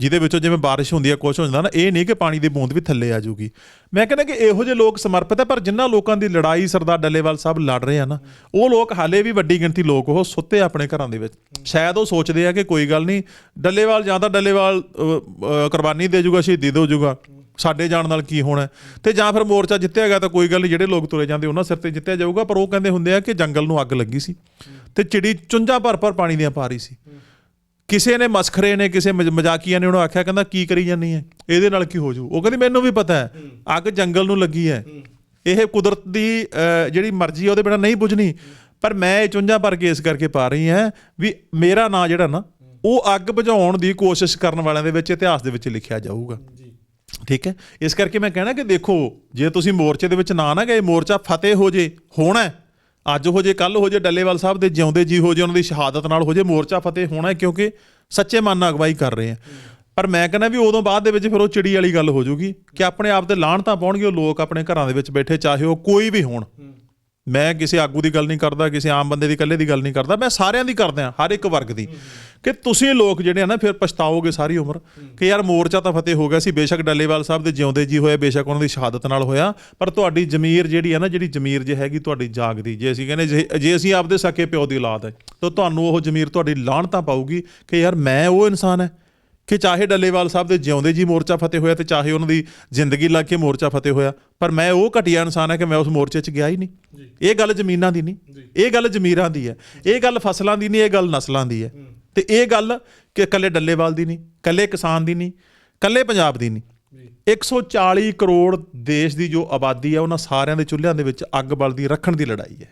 ਜਿਹਦੇ ਵਿੱਚੋਂ ਜਿਵੇਂ ਬਾਰਿਸ਼ ਹੁੰਦੀ ਹੈ ਕੁਛ ਹੋ ਜਾਂਦਾ ਨਾ, ਇਹ ਨਹੀਂ ਕਿ ਪਾਣੀ ਦੀ ਬੂੰਦ ਵੀ ਥੱਲੇ ਆ ਜਾਊਗੀ। ਮੈਂ ਕਹਿੰਦਾ ਕਿ ਇਹੋ ਜਿਹੇ ਲੋਕ ਸਮਰਪਿਤ ਹੈ ਪਰ ਜਿਨ੍ਹਾਂ ਲੋਕਾਂ ਦੀ ਲੜਾਈ ਸਰਦਾਰ ਡੱਲੇਵਾਲ ਸਾਹਿਬ ਲੜ ਰਹੇ ਆ ਨਾ, ਉਹ ਲੋਕ ਹਾਲੇ ਵੀ ਵੱਡੀ ਗਿਣਤੀ ਲੋਕ ਉਹ ਸੁੱਤੇ ਆਪਣੇ ਘਰਾਂ ਦੇ ਵਿੱਚ। ਸ਼ਾਇਦ ਉਹ ਸੋਚਦੇ ਆ ਕਿ ਕੋਈ ਗੱਲ ਨਹੀਂ, ਡੱਲੇਵਾਲ ਜਾਂ ਤਾਂ ਡੱਲੇਵਾਲ ਕੁਰਬਾਨੀ ਦੇ ਜਾਊਗਾ ਸ਼ਹੀਦੀ ਦੇ ਜਾਊਗਾ ਸਾਡੇ ਜਾਣ ਨਾਲ ਕੀ ਹੋਣਾ। ਹੈ? ਤੇ ਜਾਂ ਫਿਰ ਮੋਰਚਾ ਜਿੱਤਿਆ ਗਿਆ ਤਾਂ ਕੋਈ ਗੱਲ ਨਹੀਂ, ਜਿਹੜੇ ਲੋਕ ਤੁਰੇ ਜਾਂਦੇ ਉਹਨਾਂ ਸਿਰ ਤੇ ਜਿੱਤਿਆ ਜਾਊਗਾ, ਪਰ ਉਹ ਕਹਿੰਦੇ ਹੁੰਦੇ ਆ ਕਿ ਜੰਗਲ ਨੂੰ ਅੱਗ ਲੱਗੀ ਸੀ। ਤੇ ਚਿੜੀ ਚੁੰਝਾਂ ਭਰ ਭਰ ਪਾਣੀ ਦੀਆਂ ਪਾ ਰਹੀ ਸੀ। ਕਿਸੇ ਨੇ ਮਸਖਰੇ ਨੇ ਕਿਸੇ ਮਜ਼- ਮਜ਼ਾਕੀਆ ਨੇ ਉਹਨੂੰ ਆਖਿਆ ਕਹਿੰਦਾ ਕੀ ਕਰੀ ਜਾਨੀ ਹੈ ਇਹਦੇ ਨਾਲ ਕੀ ਹੋ ਜੂ? ਉਹ ਕਹਿੰਦੀ ਮੈਨੂੰ ਵੀ ਪਤਾ ਹੈ ਅੱਗ ਜੰਗਲ ਨੂੰ ਲੱਗੀ ਹੈ। ਇਹ ਕੁਦਰਤ ਦੀ ਅਹ, ਜਿਹੜੀ ਮਰਜ਼ੀ ਹੈ ਉਹਦੇ ਬਿਨਾ ਨਹੀਂ ਬੁਝਣੀ। ਪਰ ਮੈਂ ਇਹ ਚੁੰਝਾਂ ਭਰ ਕੇ ਇਸ ਕਰਕੇ ਪਾ ਰਹੀ ਹਾਂ ਵੀ ਮੇਰਾ ਨਾਂ ਜਿਹੜਾ ਨਾ ਉਹ ਅੱਗ ਬੁਝਾਉਣ ਦੀ ਕੋਸ਼ਿਸ਼ ਕਰਨ ਵਾਲਿਆਂ ਦੇ ਵਿੱਚ ਇਤਿਹਾਸ ਦੇ ਵਿੱਚ ਲਿਖਿਆ ਜਾਊਗਾ। ਠੀਕ ਹੈ? ਇਸ ਕਰਕੇ ਮੈਂ ਕਹਿਣਾ ਕਿ ਦੇਖੋ ਜੇ ਤੁਸੀਂ ਮੋਰਚੇ ਦੇ ਵਿੱਚ ਨਾ ਨਾ ਗਏ ਮੋਰਚਾ ਫਤਿਹ ਹੋ ਜੇ ਹੋਣਾ ਹੈ। ਅੱਜ ਹੋ ਜੇ ਕੱਲ ਹੋ ਜੇ ਡੱਲੇਵਾਲ ਸਾਹਿਬ ਦੇ ਜਿਉਂਦੇ ਜੀ ਹੋ ਜੇ, ਉਹਨਾਂ ਦੀ ਸ਼ਹਾਦਤ ਨਾਲ ਹੋ ਜੇ, ਮੋਰਚਾ ਫਤਿਹ ਹੋਣਾ ਕਿਉਂਕਿ ਸੱਚੇ ਮਨ ਨਾਲ ਅਗਵਾਈ ਕਰ ਰਹੇ ਆ। ਪਰ ਮੈਂ ਕਹਿੰਦਾ ਵੀ ਉਦੋਂ ਬਾਅਦ ਦੇ ਵਿੱਚ ਫਿਰ ਉਹ ਚਿੜੀ ਵਾਲੀ ਗੱਲ ਹੋ ਜਾਊਗੀ ਕਿ ਆਪਣੇ ਆਪ ਤੇ ਲਾਹਣ ਤਾਂ ਪਾਉਣਗੇ, ਉਹ ਲੋਕ ਆਪਣੇ ਘਰਾਂ ਦੇ ਵਿੱਚ ਬੈਠੇ, ਚਾਹੇ ਉਹ ਕੋਈ ਵੀ ਹੋਣ। ਮੈਂ ਕਿਸੇ ਆਗੂ ਦੀ ਗੱਲ ਨਹੀਂ ਕਰਦਾ, ਕਿਸੇ ਆਮ ਬੰਦੇ ਦੀ ਇਕੱਲੇ ਦੀ ਗੱਲ ਨਹੀਂ ਕਰਦਾ, ਮੈਂ ਸਾਰਿਆਂ ਦੀ ਕਰਦਾ ਹਰ ਇੱਕ ਵਰਗ ਦੀ। ਕਿ ਤੁਸੀਂ ਲੋਕ ਜਿਹੜੇ ਆ ਨਾ, ਫਿਰ ਪਛਤਾਓਗੇ ਸਾਰੀ ਉਮਰ ਕਿ ਯਾਰ ਮੋਰਚਾ ਤਾਂ ਫਤਿਹ ਹੋ ਗਿਆ ਸੀ, ਬੇਸ਼ੱਕ ਡੱਲੇਵਾਲ ਸਾਹਿਬ ਦੇ ਜਿਉਂਦੇ ਜੀ ਹੋਏ, ਬੇਸ਼ੱਕ ਉਹਨਾਂ ਦੀ ਸ਼ਹਾਦਤ ਨਾਲ ਹੋਇਆ, ਪਰ ਤੁਹਾਡੀ ਜ਼ਮੀਰ ਜਿਹੜੀ ਹੈ ਨਾ, ਜਿਹੜੀ ਜ਼ਮੀਰ ਜੇ ਹੈਗੀ, ਤੁਹਾਡੀ ਜਾਗਦੀ। ਜੇ ਅਸੀਂ ਕਹਿੰਦੇ, ਜੇ- ਜੇ ਅਸੀਂ ਆਪਦੇ ਸਕੇ ਪਿਓ ਦੀ ਔਲਾਦ ਹੈ, ਤਾਂ ਤੁਹਾਨੂੰ ਉਹ ਜ਼ਮੀਰ ਤੁਹਾਡੀ ਲਾਹਣ ਤਾਂ ਪਾਊਗੀ ਕਿ ਯਾਰ ਮੈਂ ਉਹ ਇਨਸਾਨ ਹੈ। ਕਿ ਚਾਹੇ ਡੱਲੇਵਾਲ ਸਾਹਿਬ ਦੇ ਜਿਉਂਦੇ ਜੀ ਮੋਰਚਾ ਫਤਿਹ ਹੋਇਆ ਤੇ ਚਾਹੇ ਉਹਨਾਂ ਦੀ ਜ਼ਿੰਦਗੀ ਲੱਗ ਕੇ ਮੋਰਚਾ ਫਤਿਹ ਹੋਇਆ ਪਰ ਮੈਂ ਉਹ ਘਟੀਆ ਇਨਸਾਨ ਹੈ ਕਿ ਮੈਂ ਉਸ ਮੋਰਚੇ 'ਚ ਗਿਆ ਹੀ ਨਹੀਂ। ਇਹ ਗੱਲ ਜ਼ਮੀਨਾਂ ਦੀ ਨਹੀਂ। ਇਹ ਗੱਲ ਜ਼ਮੀਰਾਂ ਦੀ ਹੈ। ਇਹ ਗੱਲ ਫਸਲਾਂ ਦੀ ਨਹੀਂ ਇਹ ਗੱਲ ਨਸਲਾਂ ਦੀ ਹੈ। ਤੇ ਇਹ ਗੱਲ ਕਿ ਇਕੱਲੇ ਡੱਲੇਵਾਲ ਦੀ ਨਹੀਂ ਇਕੱਲੇ ਕਿਸਾਨ ਦੀ ਨਹੀਂ ਇਕੱਲੇ ਪੰਜਾਬ ਦੀ ਨਹੀਂ। 140 ਕਰੋੜ ਦੇਸ਼ ਦੀ ਜੋ ਆਬਾਦੀ ਹੈ ਉਹਨਾਂ ਸਾਰਿਆਂ ਦੇ ਚੁੱਲ੍ਹਿਆਂ ਦੇ ਵਿੱਚ ਅੱਗ ਬਲਦੀ ਰੱਖਣ ਦੀ ਲੜਾਈ ਹੈ।